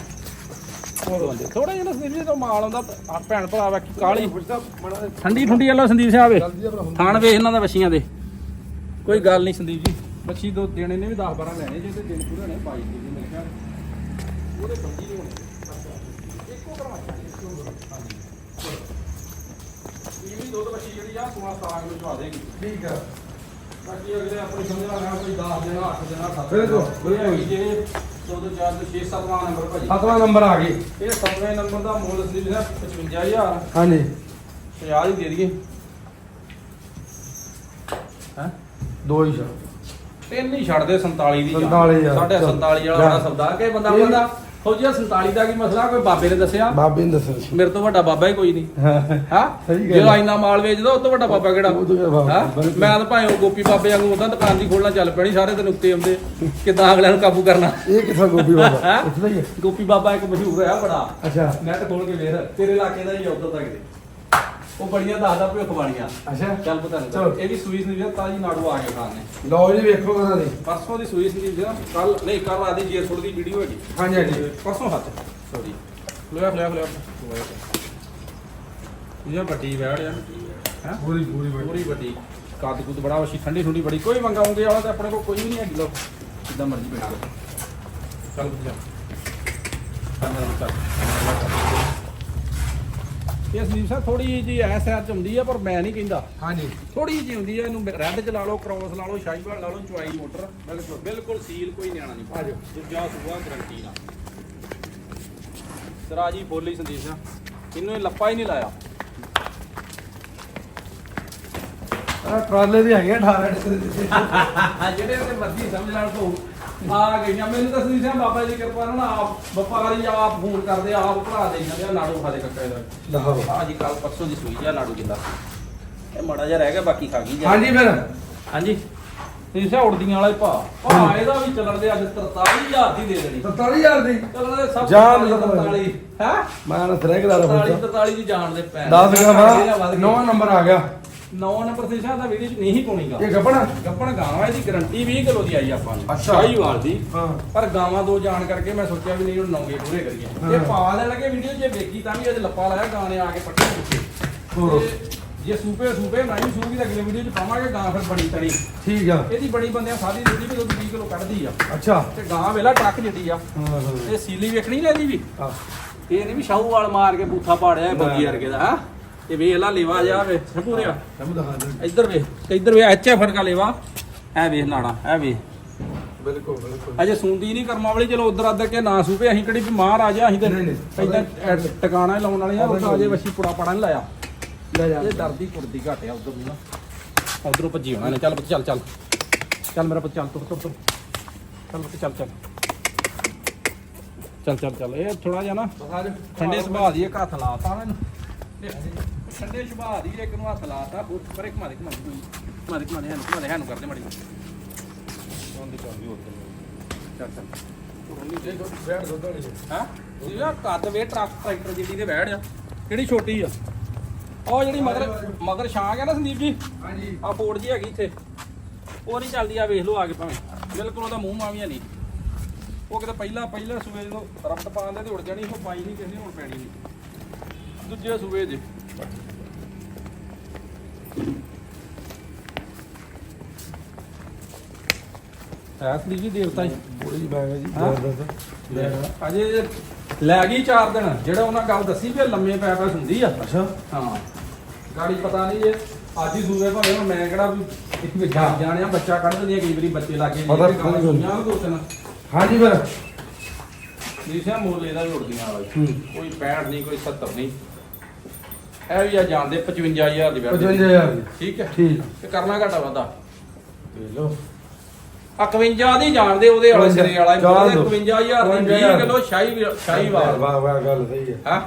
ਥੋੜਾ ਜਿਹਾ ਨਾ ਸੰਦੀਪ ਜੀ ਤੋਂ ਮਾਲ ਆਉਂਦਾ ਭੈਣ ਭਰਾ ਵਾ ਕਾਲੀ। ਠੰਡੀ ਠੁੰਡੀ ਵਾਲਾ ਸੰਦੀਪ ਸਿੰਘ ਆਵੇ ਥਾਣ ਵੇਖ ਇਹਨਾਂ ਦਾ ਬੱਚੀਆਂ ਦੇ। ਕੋਈ ਗੱਲ ਨਹੀਂ ਸੰਦੀਪ ਜੀ। ਬੱਚੀ ਦੋ ਦੇਣੇ ਨੇ ਵੀ 10 12 ਲੈਣੇ ਜੇ ਤੇ ਦਿਨ ਪੂਰੇ ਹੋਣੇ 22 ਦੀ ਮੇਰੇ ਖਿਆਲ ਉਹਦੇ ਬੰਦੀ ਨਹੀਂ ਹੋਣੇ ਇੱਕੋ ਕਰਵਾਇਆ ਇਹ ਵੀ ਦੁੱਧ ਬੱਚੀ ਜਿਹੜੀ ਆ 16 17 ਕਿਲੋ ਚਵਾ ਦੇਗੀ। ਠੀਕ ਆ। ਬਾਕੀ ਅਗਲੇ ਆਪਣੀ ਸਮਝਣਾ ਨਾ ਕੋਈ 10 ਦਿਨ 8 ਦਿਨ 7 ਬਿਲਕੁਲ, ਬਿਲਕੁਲ। ਜੇ 2 2 4 2 6 7ਵਾਂ ਨੰਬਰ ਭਾਜੀ। ਸਤਵਾਂ ਨੰਬਰ ਆ ਗਈ ਇਹ 7ਵੇਂ ਨੰਬਰ ਦਾ ਮੁੱਲ ਸੰਦੀਪ ਜੀ 55000 ਹਾਂਜੀ। 50 ਹੀ ਦੇ ਦਈਏ। ਹੈ? ਦੋ ਹੀ ਸ਼ਾਟ ਤਿੰਨ ਹੀ ਛੱਡ ਦੇ 47 ਦੀ ਜਾਨ। 47 ਆ, ਸਾਡੇ ਚੱਲ। 47 ਵਾਲਾ ਸੌਦਾ। ਕਿ ਬੰਦਾ ਇਹ- ਬੰਦਾ ਫੌਜੀਆ 47 ਦਾ ਕੀ ਮਸਲਾ ਕੋਈ ਬਾਬੇ ਨੇ ਦੱਸਿਆ? ਬਾਬੇ ਨੇ ਦੱਸਿਆ ਮੇਰੇ ਤੋਂ ਵੱਡਾ ਬਾਬਾ ਹੀ ਕੋਈ ਨਹੀਂ। ਹਾਂ ਸਹੀ ਗੱਲ ਹੈ। ਇੰਨਾ ਮਾਲ ਵੇਚਦਾ ਉਹ ਤੋਂ ਵੱਡਾ ਬਾਬਾ ਕਿਹੜਾ? ਉਹ ਤੋਂ ਵੱਡਾ ਬਾਬਾ, ਹਾਂ? ਬਿਲਕੁਲ। ਮੈਂ ਤਾਂ ਭਾਵੇਂ ਉਹ ਗੋਪੀ ਬਾਬੇ ਵਾਂਗੂ ਉਦਾਂ ਦੁਕਾਨ ਦੀ ਖੋਲਣਾ ਚੱਲ ਪੈਣੀ ਸਾਰੇ ਦਿਨ ਉੱਤੇ ਆਉਂਦੇ। ਕਿੱਦਾਂ ਅਗਲਿਆਂ ਨੂੰ ਕਾਬੂ ਕਰਨਾ? ਇਹ ਕਿਥਾ ਗੋਪੀ ਬਾਬਾ? ਹੈਂ? ਇੱਥੇ ਦਾ ਹੀ ਹੈ। ਗੋਪੀ ਬਾਬਾ ਇੱਕ ਮਸ਼ਹੂਰ ਹੋਇਆ ਬੜਾ। ਅੱਛਾ। ਨੈਟ ਖੋਲ ਕੇ ਵੇਖ ਤੇਰੇ ਇਲਾਕੇ ਦਾ ਹੀ ਉਧਰ ਤੱਕ ਦੇ ਉਹ ਬੜੀਆਂ ਦੱਸਦਾ ਭੁੱਖ ਬਾਣੀਆਂ ਅੱਛਾ। ਚੱਲ ਪਤਾ ਨਹੀਂ ਚਲੋ। ਇਹ ਵੀ ਸੂਈ ਸੰਦੀਪ ਤਾਜੀ ਨਾੜੂ ਆ ਕੇ ਖਾਣੇ ਲਓ ਜੀ ਵੇਖੋ ਕਰਾਂ ਦੀ। ਪਰਸੋਂ ਦੀ ਸੂਈ ਸੰਦੀਪ ਜੀ ਕੱਲ ਨਹੀਂ ਕੱਲ ਆਦੀ ਜੇ ਥੋੜੀ ਦੀ ਵੀਡੀਓ ਹੈਗੀ। ਹਾਂਜੀ ਹਾਂਜੀ। ਪਰਸੋਂ ਹੱਥ। ਸੌਰੀ ਲੋਇਆ ਲੋਇਆ ਲੋਇਆ ਇਹ ਵੱਡੀ ਵੈੜ ਆ। ਹੈ? ਪੂਰੀ ਪੂਰੀ ਪੂਰੀ ਵੱਡੀ। ਕੱਦ ਕੁੱਦ ਬੜਾ ਵਸ਼ੀ ਠੰਡੀ ਠੰਡੀ ਬੜੀ। ਕੋਈ ਮੰਗਾਉਂਗੇ ਵਾਲਾ ਤੇ ਆਪਣੇ ਕੋਲ ਕੋਈ ਵੀ ਨਹੀਂ ਹੈਗੀ। ਲੋ ਜਿੱਦਾਂ ਮਰਜ਼ੀ ਬੈਠ। ਚੱਲ ਪੁੱਛ ਇਹ ਸੰਦੀਪ ਸਾਹਿਬ ਥੋੜੀ ਜੀ ਐਸ ਐਰ ਚ ਹੁੰਦੀ ਆ ਪਰ ਮੈਂ ਨਹੀਂ ਕਹਿੰਦਾ। ਹਾਂਜੀ। ਥੋੜੀ ਜਿਹੀ ਹੁੰਦੀ ਆ ਇਹਨੂੰ ਰੈੱਡ ਚ ਲਾ ਲਓ ਕ੍ਰੋਸ ਲਾ ਲਓ ਸ਼ਾਹੀਵਾਲ ਲਾ ਲਓ ਚੁਆਈ ਮੋਟਰ। ਬਿਲਕੁਲ ਬਿਲਕੁਲ ਸੀਲ ਕੋਈ ਨਿਆਣਾ ਨਹੀਂ। ਆ ਜਾਓ। ਦੂਜਾ ਸੂਆ ਗਰੰਟੀ ਨਾਲ ਸਰਾਜੀ ਬੋਲੀ ਸੰਦੀਪ ਸਿੰਘ ਇਹਨੂੰ ਇਹ ਲੱਪਾ ਹੀ ਨਹੀਂ ਲਾਇਆ। ਆ ਟਰਾਲੇ ਦੀ ਹੈਗੇ 18 ਟਿਕਟ ਜਿਹੜੇ ਉਹਦੇ ਮਰਜ਼ੀ ਸਮਝ ਲੈਣ ਤੋਂ ਆ ਗਈਆਂ। ਮੈਨੂੰ ਤਾਂ ਸੰਦੀਪ ਸਿੰਘ ਬਾਬਾ ਜੀ ਕਿਰਪਾ ਨਾਲ ਆਪ ਵਪਾਰੀ ਆਪ ਫੋਨ ਕਰਦੇ ਆਪ ਭਰਾ ਦੇ ਜਾਂਦੇ ਆ ਨਾੜੂ ਖਾ ਦੇ ਕੱਕਾ ਇਹਦਾ ਦਹਾਓ ਆ ਜੀ ਕੱਲ ਪਰਸੋਂ ਦੀ ਸੂਈ ਆ ਨਾੜੂ ਕਿੰਦਾ ਇਹ ਮਾੜਾ ਜਿਹਾ ਰਹਿ ਗਿਆ ਬਾਕੀ ਖਾ ਗਈ ਜੀ। ਹਾਂਜੀ ਫਿਰ। ਹਾਂਜੀ। ਤੁਸੀਂ ਸਿਆ ਉੜਦੀਆਂ ਵਾਲਾ ਹੀ ਭਾ। ਭਾ ਇਹਦਾ ਵੀ ਚੱਲਣ ਦੇ ਅੱਜ 43000 ਦੀ ਦੇ ਦੇਣੀ। 47000 ਦੀ? ਚੱਲਣ ਦੇ ਸਭ ਜਾਨ 43 ਹੈ ਮੈਂ ਨਾ ਥਰੇਕ ਦਾ 43 ਪੁੱਛਦਾ 43 ਦੀ ਜਾਣ ਦੇ ਪੈਣ। 10 ਗ੍ਰਾਮ ਨੌਵਾਂ ਨੰਬਰ ਆ ਗਿਆ। 9 ਨੰਬਰ ਤੇ ਸ਼ਾਇਦ ਦਾ ਵੀਡੀਓ ਚ ਨਹੀਂ ਪਾਉਣੀਗਾ। ਇਹ ਗੱਪਣਾ? ਗੱਪਣ ਗਾਵਾਂ ਇਹਦੀ ਗਾਰੰਟੀ 20 ਕਿਲੋ ਦੀ ਆਈ ਆਪਾਂ ਨੂੰ ਅੱਛਾ। ਸ਼ਾਹੀਵਾਲ ਦੀ। ਹਾਂ। ਪਰ ਗਾਵਾਂ ਦੋ ਜਾਣ ਕਰਕੇ ਮੈਂ ਸੋਚਿਆ ਵੀ ਨਹੀਂ ਹੁਣ ਨੌਗੇ ਪੂਰੇ ਕਰੀਏ। ਹਾਂ। ਇਹ ਪਾ ਦੇਣ ਲੱਗੇ ਵੀਡੀਓ ਜੇ ਵੇਖੀ ਤਾਂ ਵੀ ਅੱਜ ਲੱਪਾ ਲਾਇਆ ਗਾਣੇ ਆ ਕੇ ਪੱਟੇ ਪਿੱਛੇ ਹੋਰ। ਤੇ ਜੇ ਸੂਪੇ ਸੂਪੇ ਨਹੀਂ ਸੂਪੀ ਤਾਂ ਅਗਲੇ ਵੀਡੀਓ 'ਚ ਪਾਵਾਂਗੇ ਗਾਂ ਫਿਰ ਬੜੀ ਤੜੀ ਠੀਕ ਆ। ਇਹਦੀ ਬੜੀ ਬੰਦਿਆਂ ਸਾਡੀ ਦਿੱਤੀ ਵੀ ਦੁੱਧ 20 ਕਿਲੋ ਕੱਢਦੀ ਆ। ਅੱਛਾ। ਤੇ ਗਾਂ ਵੇਲਾ ਟਰੱਕ ਜਿੱਡੀ ਆ। ਹਾਂ ਹਾਂ। ਇਹ ਸੀਲੀ ਵੇਖਣੀ ਲੈ ਇਹਦੀ ਵੀ? ਹਾਂ। ਇਹ ਨਹੀਂ ਵੀ ਸ਼ਾਹੂ ਵਾਲ ਮਾਰ ਕੇ ਬੂਥਾ ਪਾੜਿਆ ਬੱਗੀ ਵਰਗੇ ਦਾ ਹਾਂ? ਇਹ ਵੇਖ ਲਾ ਲੇਵਾ ਜਾ ਵੇ ਸਭ ਇੱਧਰ ਤੇ ਇੱਧਰ ਵੇਖ ਐਚ ਐਫ ਦਾ ਲੇਵਾ। ਐ ਵੇਖ ਨਾੜਾ ਐ ਵੇਖ। ਬਿਲਕੁਲ ਬਿਲਕੁਲ। ਅਜੇ ਸੁਣਦੀ ਨਹੀਂ ਕਰਮਾ ਵਾਲੀ ਚਲੋ ਉਧਰ ਅੱਧਰ ਕੇ ਨਾ ਸੂਪੇ ਅਸੀਂ ਕਿਹੜੀ ਵੀ ਮਾਰ ਆ ਜਾ ਅਸੀਂ ਤੇ। ਪਹਿਲਾਂ ਟਿਕਾਣਾ ਲਾਉਣ ਵਾਲੇ ਆ ਉਹ ਅਜੇ ਵਸ਼ੀ ਪੁੜਾ ਪੜਾ ਨਹੀਂ ਲਾਇਆ। ਲੈ ਜਾ। ਇਹ ਡਰਦੀ ਕੁਰਦੀ ਘਾਟਿਆ ਆ ਉਧਰ ਨੂੰ ਨਾ। ਉਧਰੋਂ ਭੱਜੀ ਹੋਣਾ ਨੇ ਚੱਲ ਪੁੱਤ ਚੱਲ ਚੱਲ। ਚੱਲ ਮੇਰਾ ਪੁੱਤ ਚੱਲ ਤੁਰ ਤੁਰ ਤੁਰ। ਚੱਲ ਪੁੱਤ ਚੱਲ ਚੱਲ। ਚੱਲ ਚੱਲ ਚੱਲ। ਇਹ ਥੋੜਾ ਜਿਹਾ ਨਾ ਠੰਡੇ ਸੁਭਾਅ ਦੀ ਇੱਕ ਹੱਥ ਲਾਤਾ ਨਾ ਇਹਨੂੰ। ਠੰਡੇ ਸੁਭਾਅ ਦੀ ਇੱਕ ਨੂੰ ਹੱਥ ਲਾਤਾ ਹੋਰ ਪਰ ਇੱਕ ਮਾਰੇ ਮਾਰੇ ਮਾਰੇ ਮਾਰੇ ਹੈਨੂੰ ਮਾਰੇ ਹੈਨੂੰ ਕਰਦੇ ਮਾੜੀ ਉਹਦੀ ਚੱਲਦੀ ਹੋਰ ਚੱਲ ਚੱਲ। ਬੈਠ ਦੁੱਧ ਵਾਲੀ ਹਾਂ? ਜਿਹੜਾ ਕੱਦ ਵੇ ਟਰੱਕ ਟਰੈਕਟਰ ਜਿੱਡੀ ਦੇ ਬੈੜ ਆ ਕਿਹੜੀ ਛੋਟੀ ਆ? ਉਹ ਜਿਹੜੀ ਮਗਰ ਮਗਰ ਛਾਂ ਹੈ ਨਾ ਸੰਦੀਪ ਜੀ? ਹਾਂਜੀ। ਆ ਫੋੜ ਜੀ ਹੈਗੀ ਇੱਥੇ। ਉਹ ਨਹੀਂ ਚੱਲਦੀ ਆ ਵੇਖ ਲਓ ਆ ਕੇ ਭਾਵੇਂ। ਬਿਲਕੁਲ ਉਹਦਾ ਮੂੰਹ ਮਾਵੀਆਂ ਨਹੀਂ। ਉਹ ਕਿਤੇ ਪਹਿਲਾਂ ਪਹਿਲਾਂ ਸੂਏ ਜਦੋਂ ਰਫਤ ਪਾਉਂਦੇ ਤੇ ਉੜ ਜਾਣੀ ਉਹ ਪਾਈ ਨਹੀਂ ਕਿਸੇ ਹੁਣ ਪੈਣੀ ਨਹੀਂ। ਦੂਜੇ ਸੂਏ ਦੇ। ਸੰਦੀਪ ਜੀ ਦੇਵਤਾ ਜੀ। ਬੋਲੀ ਬੈਗ ਜੀ? ਜ਼ਬਰਦਸਤ। ਅਜੇ ਲੈ ਗਈ 4 ਦਿਨ। ਜਿਹੜਾ ਉਹਨਾਂ ਗੱਲ ਦੱਸੀ ਵੀ ਲੰਮੇ ਪੈ ਪੈ ਹੁੰਦੀ ਆ। ਅੱਛਾ। ਹਾਂ। ਗਾੜੀ ਪਤਾ ਨਹੀਂ ਜੇ ਅੱਜ ਹੀ ਸੂਏ ਭਾਵੇਂ ਹੁਣ ਮੈਂ ਕਿਹੜਾ ਵੀ ਵੀ ਜਾ ਜਾਣਿਆ ਬੱਚਾ ਕੱਢ ਦਿੰਦੀਆਂ ਕਈ ਵਾਰੀ ਬੱਚੇ ਲੱਗੇ ਪਤਾ ਨਹੀਂ। ਹੁੰਦਾ। ਹਾਂਜੀ ਫਿਰ। ਨੀਸ਼ਾ ਮੋਲੇ ਦਾ ਵੀ ਉੜਦੀਆਂ ਵਾਲਾ ਕੋਈ 65 ਨਹੀਂ ਕੋਈ 70 ਨਹੀਂ। ਇਹ ਵੀ ਆ ਜਾਣਦੇ 55000 ਦੀ ਬੈਠ 55000 ਦੀ। ਠੀਕ ਹੈ? ਠੀਕ। ਤੇ ਕਰਨਾ ਘਾਟਾ ਵਾਦਾ ਦੇ ਲਓ। 51 ਦੀ ਜਾਣਦੇ ਉਹਦੇ ਵਾਲੇ ਸਿਰੇ ਵਾਲਾ। ਜਾਣ ਦਿਓ। 55000 ਦੀ 20 ਕਿਲੋ ਸ਼ਾਹੀ ਸ਼ਾਹੀ ਵਾਲ। ਵਾਹ ਵਾਹ ਗੱਲ ਸਹੀ ਹੈ। ਹਾਂ?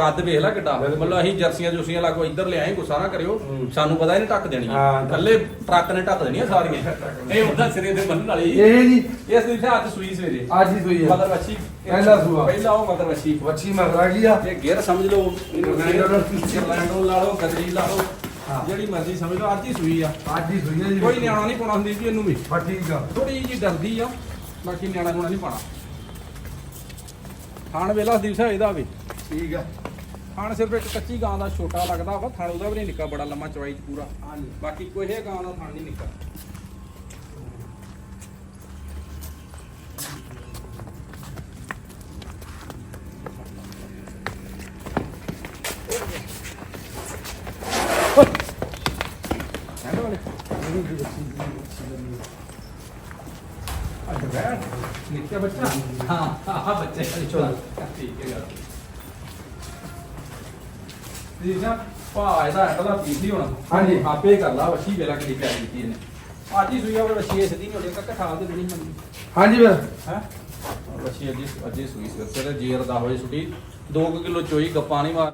ਕੱਦ ਵੇਖ ਲੈ ਕਿੱਡਾ। ਮਤਲਬ ਅਸੀਂ ਜਰਸੀਆਂ ਜੁਸੀਆਂ ਲਾ ਕੋ ਇੱਧਰ ਲਿਆਏ ਗੁੱਸਾ ਨਾ ਕਰਿਓ। ਹੂੰ। ਸਾਨੂੰ ਪਤਾ ਇਹਨੇ ਢੱਕ ਦੇਣੀ ਹਾਂ, ਥੱਲੇ ਟਰੱਕ ਨੇ ਢੱਕ ਦੇਣੀਆਂ ਸਾਰੀਆਂ। ਇਹ ਉਹਦਾ ਸਿਰੇ ਦੇ ਬੰਨਣ ਵਾਲੀ। ਇਹ ਜੀ। ਇਸ ਦੀ ਅੱਜ ਸੂਈ ਸਵੇਰੇ। ਅੱਜ ਹੀ ਸੂਈ ਹੈ ਮਦਰ ਵੱਛੀ ਪਹਿਲਾ ਸੂਆ। ਪਹਿਲਾ ਉਹ ਮਦਰ ਵੱਛੀ ਵੱਛੀ ਆ ਗਈ ਆ। ਇਹ ਗੇਰ ਸਮਝ ਲਓ। ਗਰਲੈਂਡੋ ਲਾ ਲਓ ਗਦਰੀ ਲਾ ਲਓ। ਹਾਂ। ਜਿਹੜੀ ਮਰਜ਼ੀ ਸਮਝ ਲਓ ਅੱਜ ਹੀ ਸੂਈ ਆ। ਅੱਜ ਹੀ ਸੂਈ ਹੈ ਜੀ। ਕੋਈ ਨਿਆਣਾ ਨਹੀਂ ਪਾਉਣਾ ਹੁੰਦੀ ਜੀ ਇਹਨੂੰ ਵੀ। ਬਸ ਠੀਕ ਆ। ਥੋੜੀ ਜੀ ਡਰਦੀ ਆ। ਬਾਕੀ ਨਿਆਣਾ ਗੁਣਾ ਨਹੀਂ ਪਾਣਾ ਖਾਣ ਵੇਲਾ ਸਾਹਿਬ ਇਹਦਾ ਵੀ। ਠੀਕ ਆ। ਖਾਣ ਸਿਰਫ ਇੱਕ ਕੱਚੀ ਗਾਂ ਦਾ ਛੋਟਾ ਲੱਗਦਾ ਵਾ ਥਣ ਉਹਦਾ ਵੀ ਨਹੀਂ ਨਿੱਕਾ ਬੜਾ ਲੰਮਾ ਚੌੜੀ ਚ ਪੂਰਾ। ਹਾਂਜੀ। ਬਾਕੀ ਕੋਈ ਇਹ ਗਾਂ ਦਾ ਥਣ ਨਹੀਂ ਨਿੱਕਾ ਹੈਂਡ ਵਾਲੇ ਅੱਛਾ ਬੈਠ ਨਿੱਕਾ ਬੱਚਾ ਹਾਂ ਹਾਂ ਬੱਚੇ ਚਲੋ ਠੀਕ ਹੈ ਗੱਲ ਦੀਜਾ ਪਾ ਇਹਦਾ ਅਟਲਾ ਪੀਸ ਨਹੀਂ ਹੋਣਾ ਹਾਂਜੀ। ਆਪੇ ਕਰ ਲਾ ਵੱਛੀ ਵੇਲਾ ਕਿਹੜੀ ਪਿਆਰ ਕੀਤੀ ਇਹਨੇ। ਅੱਜ ਹੀ ਸੂਈ ਆ ਵੱਛੀ ਸਿੱਧੀ ਨਹੀਂ ਹੋਣੀ ਕੱਕ ਖਾਲ ਤੇ ਬੜੀ ਮੰਨੀ ਹਾਂਜੀ ਫਿਰ। ਹੈ? ਵੱਛੀ ਅੱਜ ਅੱਜ ਹੀ ਸੂਈ ਸਿਰ ਤੇ ਜੀਰ ਦਾ ਹੋਏ ਛੁੱਟੀ। 2 ਕਿਲੋ ਚੋਈ ਗੱਪਾਂ ਨਹੀਂ ਮਾਰ।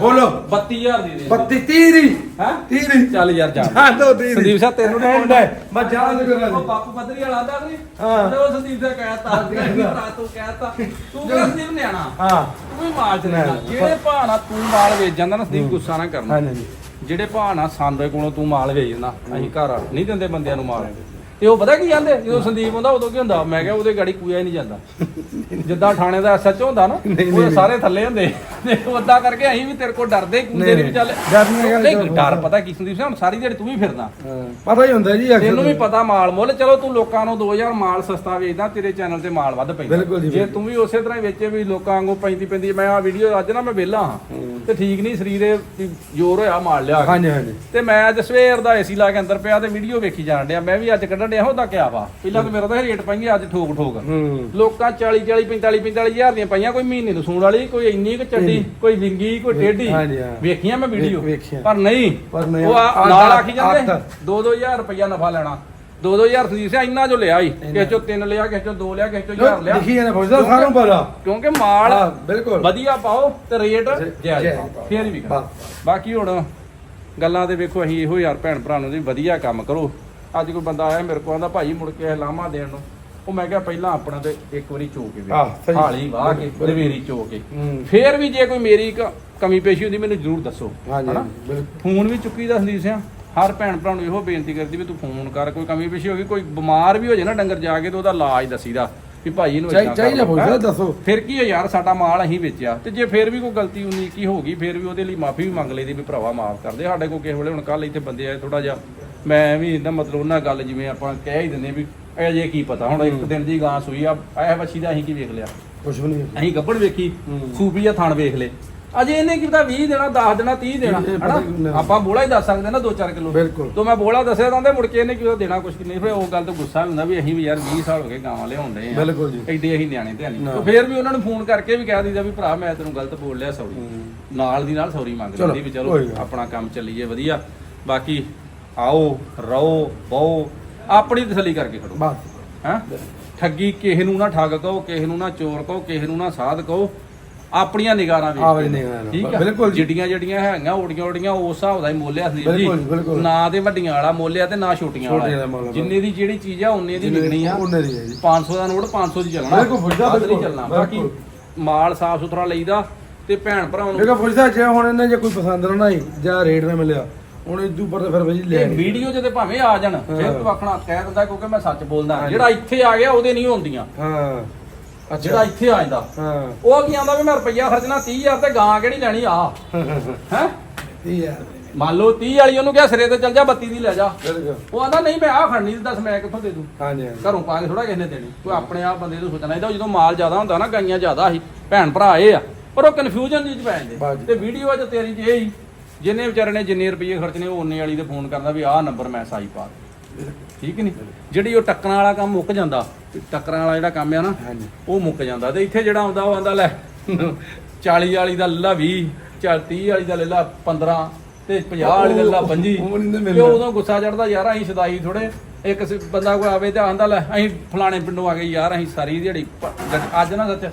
ਬੋਲੋ। 32000 ਦੀ ਦੇ 32 30 ਦੀ। ਹੈ? 30 ਦੀ। ਚੱਲ ਯਾਰ ਜਾ। ਹਾਂ ਦੋ 30 ਦੀ। ਸੰਦੀਪ ਸਾਹਿਬ ਤੈਨੂੰ ਨਹੀਂ ਹੈ। ਮੈਂ ਜਾਣ ਦੇ ਕਰਾਂ ਉਹ ਬਾਪੂ ਪੱਧਰੀ ਵਾਲਾ ਆਂਦਾ ਨਹੀਂ? ਹਾਂ। ਉਹ ਸੰਦੀਪ ਸਾਹਿਬ ਕਹਿਤਾ ਤੂੰ ਕਹਿਤਾ ਤੂੰ ਕਿਹੜਾ ਸੰਦੀਪ ਨਿਆਣਾ। ਹਾਂ। ਤੂੰ ਵੀ ਮਾਲ ਚ ਨਹੀਂ, ਲੈਣਾ ਨਹੀਂ। ਜਿਹੜੇ ਨਾਲ ਤੂੰ ਮਾਲ ਵੇਚ ਜਾਂਦਾ ਨਾ ਸੰਦੀਪ ਗੁੱਸਾ ਨਾ ਕਰਨਾ। ਹਾਂਜੀ। ਜਿਹੜੇ ਭਾਅ ਨਾਲ ਸਾਡੇ ਕੋਲੋਂ ਤੂੰ ਮਾਲ ਵੇਚ ਜਾਂਦਾ ਅਸੀਂ ਘਰ ਨਹੀਂ ਦਿੰਦੇ ਬੰਦਿਆਂ ਨੂੰ ਮਾਲ। ਤੇ ਉਹ ਪਤਾ ਕੀ ਕਹਿੰਦੇ ਜਦੋਂ ਸੰਦੀਪ ਹੁੰਦਾ ਉਦੋਂ ਕੀ ਹੁੰਦਾ? ਮੈਂ ਕਿਹਾ ਉਹਦੇ ਗਾੜੀ ਕੂਇਆ ਹੀ ਨਹੀਂ ਜਾਂਦਾ। ਜਿੱਦਾਂ ਥਾਣੇ ਦਾ ਐਸਐਚ ਹੁੰਦਾ ਨਾ ਉਹ। ਸਾਰੇ ਥੱਲੇ ਹੁੰਦੇ। ਤੇ ਉਦਾਂ ਕਰਕੇ ਅਸੀਂ ਵੀ ਤੇਰੇ ਕੋਲ ਡਰਦੇ ਕੂਦੇ ਨਹੀਂ ਚੱਲ। ਨਹੀਂ ਡਰ ਪਤਾ ਕੀ ਸੰਦੀਪ ਸਾਹਿਬ ਸਾਰੀ ਦਿਹਾੜੀ ਤੂੰ ਵੀ ਫਿਰਦਾ। ਪਤਾ ਹੀ ਹੁੰਦਾ ਜੀ ਤੈਨੂੰ ਵੀ ਪਤਾ ਮਾਲ ਮੁੱਲ। ਚਲੋ ਤੂੰ ਲੋਕਾਂ ਨੂੰ 2000 ਮਾਲ ਸਸਤਾ ਵੇਚਦਾ ਤੇਰੇ ਚੈਨਲ ਤੇ ਮਾਲ ਵੱਧ ਪੈਂਦਾ। ਜੀ। ਤੂੰ ਵੀ ਉਸੇ ਤਰ੍ਹਾਂ ਹੀ ਵੇਚੇ ਵੀ ਲੋਕਾਂ ਵਾਂਗੂ ਪੈਂਦੀ ਪੈਂਦੀ ਮੈਂ ਆ ਵੀਡੀਓ ਅੱਜ ਨਾ ਮੈਂ ਵਿਹਲਾ ਹਾਂ। ਤੇ ਠੀਕ ਨਹੀਂ ਸਰੀਰੇ ਵੀ ਜ਼ੋਰ ਹੋਇਆ ਮਾਲ ਲਿਆ। ਹਾਂਜੀ ਹਾਂਜੀ। ਤੇ ਮੈਂ ਅੱਜ ਸਵੇਰ ਦਾ ਏਸੀ ਲਾ ਕੇ ਅੰਦਰ ਪਿਆ ਤੇ ਵੀਡੀਓ ਵੇਖੀ ਜਾਣ ਡਿਆ। ਮੈਂ ਵੀ ਅੱਜ ਕੱਢਣ ਡਿਆ ਉਹਦਾ ਕਿਆ ਵਾ? ਪਹਿਲਾਂ ਤਾਂ ਮੇਰਾ ਤਾਂ ਰੇਟ ਪਾਈਏ ਅੱਜ ਠੋਕ ਠੋਕ। ਹੂੰ। ਲੋਕਾਂ 40 40 45 45 ਹਜ਼ਾਰ ਦੀਆਂ ਪਾਈਆਂ ਕੋਈ ਮਹੀਨੇ ਨੂੰ ਸੂਣ ਵਾਲੀ ਕੋਈ ਇੰਨੀ ਕੁ ਚੱਡੀ ਕੋਈ ਵਿੰਗੀ ਕੋਈ ਟੇਢੀ। ਹਾਂਜੀ, ਹਾਂ। ਵੇਖੀਆਂ ਮੈਂ ਵੀਡੀਓ ਵੇਖੀਆਂ। ਪਰ ਨਹੀਂ ਪਰ ਨਹੀਂ, ਉਹ ਆ- ਨਾਲ ਆਖੀ ਜਾਂਦੇ ਅੱਠ। 2-2000 ਰੁਪਇਆ ਨਫਾ ਲੈਣਾ। 2-2000 ਸੀ ਸਿਆ ਇੰਨਾ ਜੋ ਲਿਆ ਹੀ ਕਿਸੇ ਚੋਂ ਤਿੰਨ ਲਿਆ ਕਿਸੇ ਚੋਂ ਦੋ ਲਿਆ ਕਿਸੇ ਚੋਂ ਹਜ਼ਾਰ ਲਿਆ। ਲਿਖੀ ਜਾਂਦੇ ਫੌਜਦਾ ਸਾਰਿਆਂ ਨੂੰ ਪਤਾ। ਕਿਉਂਕਿ ਮਾਲ ਹਾਂ ਬਿਲਕੁਲ। ਵਧੀਆ ਪਾਓ ਤੇ ਰੇਟ ਜਾਇਜ਼ ਜਾਇਜ਼ ਪਾਓ। ਪਾਓ। ਫੇਰ ਬਸ। ਬਾਕੀ ਹੁਣ ਗੱਲਾਂ ਦੇ ਵੇਖੋ ਅਸੀਂ ਇਹੋ ਯਾਰ ਭੈਣ ਭਰਾ ਨੂੰ ਵੀ ਵਧੀਆ ਕੰਮ ਕਰੋ। ਅੱਜ ਕੋਈ ਬੰਦਾ ਆਇਆ ਮੇਰੇ ਕੋਲ ਆਂਦਾ ਭਾਈ ਮੁੜ ਕੇ ਲਾਮਾ ਦੇਣ ਨੂੰ ਉਹ ਮੈਂ ਕਿਹਾ ਪਹਿਲਾਂ ਆਪਣਾ ਤੇ ਇੱਕ ਵਾਰੀ ਚੋ ਕੇ ਵੇਖ। ਹਾਲੀ ਵਾਹ ਕੇ। ਦਵੇਰੀ ਚੋ ਕੇ ਫੇਰ ਵੀ ਜੇ ਕੋਈ ਮੇਰੀ ਕਮੀ ਪੇਸ਼ੀ ਹੁੰਦੀ ਮੈਨੂੰ ਜ਼ਰੂਰ ਦੱਸੋ ਹਨਾ? ਫੋਨ ਵੀ ਚੁੱਕੀ ਦਾ ਸੰਦੀਪ ਸਿੰਘ ਹਰ ਭੈਣ ਭਰਾ ਨੂੰ ਇਹੋ ਬੇਨਤੀ ਕਰਦੀ ਵੀ ਤੂੰ ਫੋਨ ਕਰ ਕੋਈ ਕਮੀ ਪੇਸ਼ੀ ਹੋ ਗਈ ਕੋਈ ਬਿਮਾਰ ਵੀ ਹੋ ਜਾਏ ਨਾ ਡੰਗਰ ਜਾ ਕੇ ਤੇ ਉਹਦਾ ਇਲਾਜ ਦੱਸੀਦਾ ਵੀ ਭਾਈ ਇਹਨੂੰ ਕਰ ਚਾਹੀਦਾ ਲਓ, ਪੁੱਛਦਾ, ਹੈਂ? ਦੱਸੋ। ਫਿਰ ਕੀ ਹੈ ਯਾਰ ਸਾਡਾ ਮਾਲ ਅਸੀਂ ਵੇਚਿਆ ਤੇ ਜੇ ਫਿਰ ਵੀ ਕੋਈ ਗਲਤੀ ਉਨੀ ਕੀ ਹੋ ਗਈ ਫਿਰ ਵੀ ਉਹਦੇ ਲਈ ਮਾਫੀ ਵੀ ਮੰਗ ਲਈਦੀ ਵੀ ਭਰਾਵਾ ਮਾਫ ਕਰ ਦੇ ਸਾਡੇ ਕੋਲ ਕਿਸੇ ਵੇਲੇ ਹੁਣ ਕੱਲ ਇੱਥੇ ਬੰਦੇ ਆਏ ਥੋੜਾ ਜਿਹਾ ਮੈਂ ਵੀ ਇਹਦਾ ਮਤਲਬ ਉਹਨਾਂ ਗੱਲ ਜਿਵੇਂ ਆਪਾਂ ਕਹਿ ਹੀ ਦਿੰਦੇ ਵੀ ਇਹ ਜੇ ਕੀ ਪਤਾ ਹੁਣ ਇੱਕ ਦਿਨ ਦੀ ਗਾਂ ਸੂਈ ਆ ਇਹ ਵੱਛੀ ਦਾ ਅਸੀਂ ਕੀ ਵੇਖ ਲਿਆ ਕੁਛ ਵੀ ਨਹੀਂ ਅਸੀਂ ਗੱਬੜ ਵੇਖੀ। ਸੂਪੀ ਜਾਂ ਥਣ ਵੇਖ ਲੇ ਅਜੇ ਇਹਨੇ ਕੀ ਪਤਾ 20 ਦੇਣਾ 10 ਦੇਣਾ 30 ਦੇਣਾ। ਹਨਾ ਆਪਾਂ ਬੋਲਾ ਹੀ ਦੱਸ ਸਕਦੇ ਨਾ 2-4 ਕਿਲੋ। ਤੋਂ ਮੈਂ ਬੋਲਾ ਦੱਸਿਆ ਤਾਂ ਮੁੜ ਕੇ ਇਹਨੇ ਕਿਉਂ ਦੇਣਾ ਕੁਛ ਨਹੀਂ ਫਿਰ ਉਹ ਗੱਲ ਤੋਂ ਗੁੱਸਾ ਹੁੰਦਾ ਵੀ ਅਸੀਂ ਵੀ ਯਾਰ 20 ਸਾਲ ਹੋ ਗਏ ਗਾਵਾਂ ਲਿਆਉਣ ਡਏ ਆ ਬਿਲਕੁਲ ਜੀ। ਐਡੇ ਅਸੀਂ ਨਿਆਣੇ ਤੇ ਨਹੀਂ। ਤੋਂ ਫਿਰ ਵੀ ਉਹਨਾਂ ਨੂੰ ਫੋਨ ਕਰਕੇ ਵੀ ਕਹਿ ਦਈਦਾ ਵੀ ਭਰਾ ਮੈਂ ਤੈਨੂੰ ਗਲਤ ਬੋਲ ਲਿਆ ਸੌਰੀ ਨਾਲ ਦੀ ਨਾਲ ਸੌਰੀ ਮੰਗ ਲੈਂਦੀ ਵੀ ਚਲੋ। ਆਪਣਾ ਕੰਮ ਚੱਲੀਏ ਵਧੀਆ ਬਾਕੀ ਆਓ ਰਹੋ ਬਹੁ ਆਪਣੀ ਤਸੱਲੀ ਕਰਕੇ ਖੜੋ। ਬਸ। ਹੈਂ? ਠੱਗੀ ਕਿਸੇ ਨੂੰ ਨਾ ਠੱਗ ਕਹੋ ਕਿਸੇ ਨੂੰ ਨਾ ਚੋਰ ਕਹੋ ਕਿਸੇ ਨੂੰ ਨਾ ਸਾਧ ਕਹੋ ਆਪਣੀਆਂ ਨਿਗਾਹਾਂ ਵੇਖ ਆਪਣੀ ਨਾਲ। ਠੀਕ ਆ? ਬਿਲਕੁਲ ਜੀ। ਜਿਹੜੀਆਂ ਜਿਹੜੀਆਂ ਹੈਗੀਆਂ ਓੜੀਆਂ ਓੜੀਆਂ ਉਸ ਹਿਸਾਬ ਦਾ ਹੀ ਮੋਲਿਆ ਸੀ ਬਿਲਕੁਲ ਜੀ, ਬਿਲਕੁਲ। ਨਾ ਤੇ ਵੱਡੀਆਂ ਵਾਲਾ ਮੋਲਿਆ ਤੇ ਨਾ ਛੋਟੀਆਂ ਛੋਟੀਆਂ ਦਾ ਵਾਲਾ ਮੁੱਲ, ਜਿੰਨੇ ਦੀ ਜਿਹੜੀ ਚੀਜ਼ ਆ ਉਹਨੇ ਦੀ ਵਿਕਣੀ ਆ। ਉਹਨੇ ਦੀ ਹੈ ਜੀ। 500 ਦਾ ਨੋਟ 500 ਦੀ ਚੱਲਣਾ। ਬਿਲਕੁਲ, ਵੱਧ ਨਹੀਂ ਬਿਲਕੁਲ, ਚੱਲਣਾ। ਬਾਕੀ ਬਿਲਕੁਲ। ਮਾਲ ਸਾਫ਼ ਸੁਥਰਾ ਲਈਦਾ ਤੇ ਭੈਣ ਭਰਾਵਾਂ ਨੂੰ ਦੇਖੋ ਫੁਰਸਾ ਜੇ ਹੁਣ ਇਹਨੇ ਜੇ ਕੋਈ ਪਸੰਦ ਨਾ ਆਈ ਜਾਂ ਰੇਟ ਨਾ ਮਿਲਿਆ ਹੁਣ ਇਦੋਂ ਪਰ ਫਿਰ ਬਈ ਲੈ ਇਹ ਵੀਡੀਓ ਜਿਹਦੇ ਭਾਵੇਂ ਆ ਜਾਣ ਫਿਰ। ਤੂੰ ਆਖਣਾ ਕਹਿ ਦਿੰਦਾ ਕਿਉਂਕਿ ਮੈਂ ਸੱਚ ਬੋਲਦਾ ਜਿਹੜਾ ਇੱਥੇ ਆ ਗਿਆ ਉਹਦੇ ਨਹੀਂ ਹੁੰਦੀਆਂ। ਹਾਂ। ਜਿਹੜਾ ਇੱਥੇ ਆ ਜਾਂਦਾ। ਹਾਂ। ਉਹ ਕੀ ਆਂਦਾ ਵੀ ਮੈਂ ਰੁਪਈਆ ਖਰਚਣਾ 30000 ਤੇ ਗਾਂ ਕਿਹੜੀ ਲੈਣੀ ਆ। ਹੈ? ਠੀਕ ਹੈ ਮੰਨ ਲਓ 30 ਵਾਲੀ ਉਹਨੂੰ ਕਿਹਾ ਸਿਰੇ ਤੇ ਚੱਲ ਜਾ 32 ਦੀ ਲੈ ਜਾ। ਉਹ ਆਂਦਾ ਨਹੀਂ ਮੈਂ ਆਹ ਖੜਨੀ ਤੇ ਦੱਸ ਮੈਂ ਕਿੱਥੋਂ ਦੇ ਦੂੰ? ਹਾਂਜੀ ਘਰੋਂ ਪਾ ਕੇ ਥੋੜਾ ਕਿਸੇ ਨੇ ਦੇਣੀ। ਕੋਈ ਆਪਣੇ ਆਪ ਬੰਦੇ ਨੂੰ ਸੋਚਣਾ ਇਹਦਾ ਜਦੋਂ ਮਾਲ ਜ਼ਿਆਦਾ ਹੁੰਦਾ ਨਾ ਗਾਈਆਂ ਜ਼ਿਆਦਾ ਸੀ ਭੈਣ ਭਰਾ ਇਹ ਆ। ਪਰ ਉਹ ਕਨਫਿਊਜ਼ਨ ਜੀ ਚ ਪੈ ਜਾਂਦੇ। ਤੇ ਵੀਡੀਓ ਚ ਤੇਰੀ ਚ ਇਹ ਹੀ। ਜਿੰਨੇ ਵਿਚਾਰੇ ਨੇ ਜਿੰਨੇ ਰੁਪਏ ਖਰਚਨੇ ਉਹ ਉਨੇ ਵਾਲੀ ਤੇ ਫੋਨ ਕਰਦਾ ਵੀ ਆਹ ਨੰਬਰ ਮੈਂ ਸਾਈ ਪਾ ਦੇ। ਠੀਕ ਨਹੀਂ ਜਿਹੜੀ ਉਹ ਟੱਕਰਾਂ ਵਾਲਾ ਕੰਮ ਮੁੱਕ ਜਾਂਦਾ ਤੇ ਟੱਕਰਾਂ ਵਾਲਾ ਜਿਹੜਾ ਕੰਮ ਆ ਨਾ ਉਹ ਮੁੱਕ ਜਾਂਦਾ ਤੇ ਇੱਥੇ ਜਿਹੜਾ ਆਉਂਦਾ ਉਹ ਆਂਦਾ ਲੈ 40 ਵਾਲੀ ਦਾ ਲੱਲਾ 20 40 30 ਵਾਲੀ ਦਾ ਲੱਲਾ 15 ਤੇ 50 ਵਾਲੀ ਦਾ ਲੱਲਾ 25 ਉਹ। ਤੇ ਉਦੋਂ ਗੁੱਸਾ ਚੜਦਾ ਯਾਰ ਅਸੀਂ ਸਦਾਈ ਥੋੜੇ ਇੱਕ ਸ- ਬੰਦਾ ਕੋਈ ਆਵੇ ਤੇ ਆਂਦਾ ਲੈ ਅਸੀਂ ਫਲਾਣੇ ਪਿੰਡੋਂ ਆ ਗਏ ਯਾਰ ਅਸੀਂ ਸਾਰੀ ਦਿਹਾੜੀ ਪ- ਗੱਡ- ਅੱਜ ਨਾ ਸੱਚ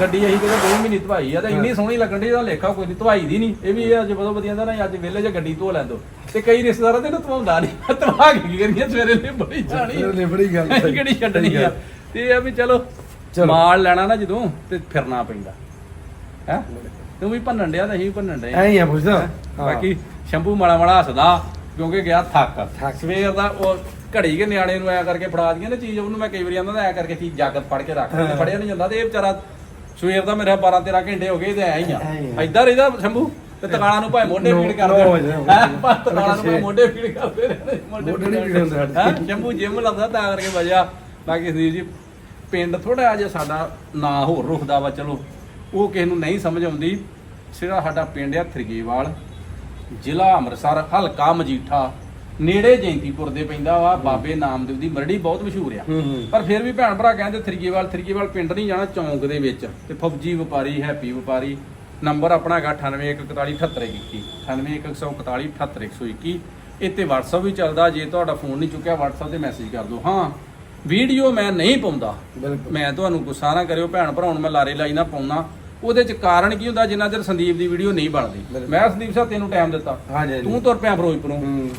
ਗੱਡੀ ਅਸੀਂ ਕਿਤੇ ਦੋ ਮਹੀਨੇ ਧਵਾਈ ਆ ਤੇ ਇੰਨੀ ਸੋਹਣੀ ਲੱਗਣ ਦੀ ਦਾ ਲੇਖਾ ਕੋਈ ਨਹੀਂ ਧਵਾਈ ਦੀ ਨਹੀਂ ਇਹ ਵੀ ਇਹ ਅੱਜ ਵਧੀਆ ਦਾ ਨਾ ਅੱਜ ਵਿਹਲੇ 'ਚ ਗੱਡੀ ਧੋ ਲੈਂਦੋ। ਤੇ ਕਈ ਰਿਸ਼ਤੇਦਾਰਾਂ ਤੇ ਨਾ ਧਵਾਉਂਦਾ ਨਹੀਂ ਧਵਾ ਕੇ ਕੀ ਕਰੀਏ ਸਵੇਰੇ ਨੇ ਬੜੀ ਜਾਣੀ। ਫਿਰ ਬੜੀ ਗੱਲ ਅਸੀਂ ਕਿਹੜੀ ਛੱਡਣੀ ਆ? ਤੇ ਇਹ ਆ ਵੀ ਚਲੋ ਚਲੋ। ਮਾਲ ਲੈਣਾ ਨਾ ਜਦੋਂ ਤੇ ਫਿਰਨਾ ਪੈਂਦਾ। ਹੈ? ਤੂੰ ਵੀ ਭੰਨਣ ਡਿਆ ਤੇ ਅਸੀਂ ਵੀ ਭੰਨਣ ਡਏ ਐਂ ਹੀ ਆ ਪੁੱਛਦਾ। ਬਾਕੀ ਸ਼ੰਭੂ ਮਾੜਾ ਮਾੜਾ ਹੱਸਦਾ ਕਿਉਂਕਿ ਗਿਆ ਥੱਕ। ਥੱਕ। ਸਵੇਰ ਦਾ ਉਹ ਘੜੀ ਕੇ ਨਿਆਣੇ ਨੂੰ ਐ ਕਰਕੇ ਫੜਾ ਦੀਆਂ ਨੇ ਚੀਜ਼ ਉਹਨੂੰ ਮੈਂ ਕਈ ਵਾਰੀ ਆਂਦਾ ਐ ਕਰਕੇ ਚੀਜ਼ ਜਾਗਤ ਫੜ ਕੇ ਰੱਖ ਤੇ ਫੜਿਆ ਨਹੀਂ ਜਾਂਦਾ ਤੇ ਇਹ ਵਿਚਾਰਾ ਸਵੇਰ ਦਾ ਮੇਰਾ 12 13 ਘੰਟੇ ਹੋ ਗਏ ਤੇ ਐ ਹੀ ਆ। ਐਦਾਂ ਰਹਿਦਾ ਸ਼ੰਭੂ ਤੇ ਤਕਾਲਾਂ ਨੂੰ ਭਾਵੇਂ ਮੋਢੇ ਪੀੜ ਕਰਦੇ ਵਜੇ, ਵਜੇ। ਹੈਂ? ਤਕਾਲਾਂ ਨੂੰ ਭਾਵੇਂ ਮੋਢੇ ਪੀੜ ਕਰਦੇ ਰਹਿੰਦੇ ਮੋਢੇ ਨੀ ਪੀੜ ਹੁੰਦੇ ਸਾਡੇ। ਹੈਂ? ਸ਼ੰਭੂ ਜਿਮ ਲੱਗਦਾ ਤਾਂ ਕਰਕੇ ਵਜਿਆ ਬਾਕੀ ਸੰਦੀਪ ਜੀ ਪਿੰਡ ਥੋੜਾ ਜਿਹਾ ਸਾਡਾ ਨਾਂ ਹੋਰ ਰੁਖਦਾ ਵਾ ਚਲੋ ਉਹ ਕਿਸੇ ਨੂੰ ਨਹੀਂ ਸਮਝ ਆਉਂਦੀ ਸਿਰਾ ਸਾਡਾ ਪਿੰਡ ਆ ਥਰਗੇਵਾਲ ਜ਼ਿਲ੍ਹਾ ਅੰਮ੍ਰਿਤਸਰ ਹਲਕਾ ਮਜੀਠਾ ਨੇੜੇ ਜੈਂਤੀਪੁਰ ਦੇ ਪੈਂਦਾ ਵਾ ਬਾਬੇ ਨਾਮਦੇਵ ਦੀ ਮਰੜੀ ਬਹੁਤ ਮਸ਼ਹੂਰ ਆ। ਹੂੰ ਹੂੰ। ਪਰ ਫਿਰ ਵੀ ਭੈਣ ਭਰਾ ਕਹਿੰਦੇ ਥਰੀਏਵਾਲ ਥਰੀਏਵਾਲ ਪਿੰਡ ਨਹੀਂ ਜਾਣਾ ਚੌਂਕ ਦੇ ਵਿੱਚ। ਤੇ ਫੌਜੀ ਵਪਾਰੀ ਹੈਪੀ ਵਪਾਰੀ ਨੰਬਰ ਆਪਣਾ ਹੈਗਾ 9814478121 9814478121 ਇੱਥੇ WhatsApp ਵੀ ਚੱਲਦਾ ਜੇ ਤੁਹਾਡਾ ਫੋਨ ਨਹੀਂ ਚੁੱਕਿਆ WhatsApp ਤੇ ਮੈਸੇਜ ਕਰ ਦਿਓ। ਹਾਂ ਵੀਡੀਓ ਮੈਂ ਨਹੀਂ ਪਾਉਂਦਾ। ਮੈਂ ਤੁਹਾਨੂੰ ਗੁੱਸਾ ਨਾ ਕਰਿਓ ਭੈਣ ਭਰਾ ਨੂੰ ਮੈਂ ਲਾਰੇ ਲਾਈ ਨਾ ਪਾਉਣਾ। ਉਹਦੇ ਚ ਕਾਰਨ ਕੀ ਹੁੰਦਾ ਜਿੰਨਾ ਚਿਰ ਸੰਦੀਪ ਦੀ ਵੀਡੀਓ ਨਹੀਂ ਬਣਦੀ। ਮੈਂ ਸੰਦੀਪ ਸਾਹਿਬ ਤੈਨੂੰ ਟਾਈਮ ਦਿੱਤਾ ਤੂੰ ਤੁਰ ਪਿਆ ਫਿਰੋਜ਼ਪੁਰੋਂ।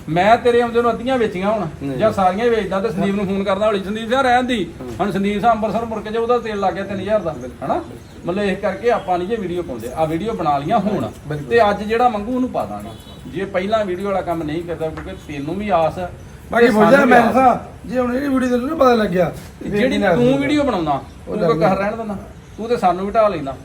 ਮੈਂ ਤੇਰੇ ਆਉਂਦੇ ਨੂੰ ਅੱਧੀਆਂ ਵੇਚੀਆਂ ਹੁਣ। ਜਾਂ ਸਾਰੀਆਂ ਵੇਚਦਾ ਤੇ ਸੰਦੀਪ ਨੂੰ ਫੋਨ ਕਰਦਾ ਹੌਲੀ ਸੰਦੀਪ ਸਿੰਘ ਰਹਿਣ ਦੀ ਹੁਣ ਸੰਦੀਪ ਸਿੰਘ ਅੰਮ੍ਰਿਤਸਰ ਮੁੜ ਕੇ ਜੇ ਉਹਦਾ ਤੇਲ ਲੱਗ ਗਿਆ 3000 ਦਾ ਹਨਾ ਮਤਲਬ ਇਸ ਕਰਕੇ ਆਪਾਂ ਨਹੀਂ ਜੇ ਵੀਡੀਓ ਪਾਉਂਦੇ ਆ ਵੀਡੀਓ ਬਣਾ ਲੀਆਂ ਹੁਣ। ਤੇ ਅੱਜ ਜਿਹੜਾ ਮੰਗੂ ਉਹਨੂੰ ਪਾ ਦਾਂਗੇ ਜੇ ਪਹਿਲਾਂ ਵੀਡੀਓ ਵਾਲਾ ਕੰਮ ਨਹੀਂ ਕਰਦਾ ਕਿਉਂਕਿ ਤੈਨੂੰ ਵੀ ਆਸ ਹੈ ਬਾਕੀ ਵੀ ਮੈਂ। ਦੱਸਾਂ ਜੇ ਹੁਣ ਇਹਦੀ ਵੀਡੀਓ ਤੈਨੂੰ ਪਤਾ ਲੱਗਿਆ ਜਿਹੜੀ ਤੂੰ। ਵੀਡੀਓ ਬਣਾਉਂਦਾ ਉਹ। ਕਹਿ ਰਹਿਣ ਦਿੰਦਾ ਤੂੰ ਤੇ ਸਾਨੂੰ ਵੀ ਢਾ ਲੈਂਦਾ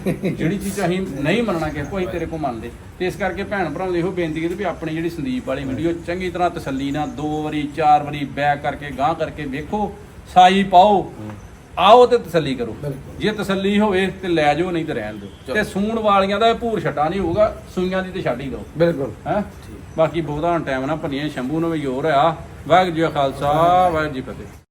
ਜਿਹੜੀ ਚੀਜ਼ ਅਸੀਂ ਨਹੀਂ ਮੰਨਣਾ ਕਿ ਕੋਈ ਤੇਰੇ ਕੋ ਮੰਨਦੇ। ਤੇ ਇਸ ਕਰਕੇ ਭੈਣ ਭਰਾਵਾਂ ਨੂੰ ਇਹੋ ਬੇਨਤੀ ਕੀਤੀ ਵੀ ਆਪਣੀ ਜਿਹੜੀ ਸੰਦੀਪ ਵਾਲੀ ਵੀਡੀਓ ਚੰਗੀ ਤਰ੍ਹਾਂ ਤਸੱਲੀ ਨਾਲ ਦੋ ਵਾਰੀ ਚਾਰ ਵਾਰੀ ਬੈਕ ਕਰਕੇ ਗਾਂ ਕਰਕੇ ਵੇਖੋ ਸਾਈ ਪਾਓ। ਆਓ ਤੇ ਤਸੱਲੀ ਕਰੋ। ਜੇ ਤਸੱਲੀ ਹੋਵੇ ਤੇ ਲੈ ਜਾਓ ਨਹੀਂ ਤੇ ਰਹਿਣ ਦਿਓ। ਤੇ ਸੂਣ ਵਾਲੀਆਂ ਦਾ ਇਹ ਭੂਰ ਛੱਟਾ ਨਹੀਂ ਹੋਊਗਾ ਸੂਈਆਂ ਦੀ ਤੇ ਛੱਡ ਹੀ ਦਿਓ। ਬਿਲਕੁਲ। ਹੈ? ਬਾਕੀ ਬਹੁਤਾ ਟਾਈਮ ਨਾ ਭੰਨੀਆਂ ਸ਼ੰਭੂ ਨੂੰ ਵੀ ਜ਼ੋਰ ਆ। ਵਾਹਿਗੁਰੂ ਜੀ ਕਾ ਖਾਲਸਾ ਵਾਹਿਗੁਰੂ ਜੀ ਫਤਿਹ।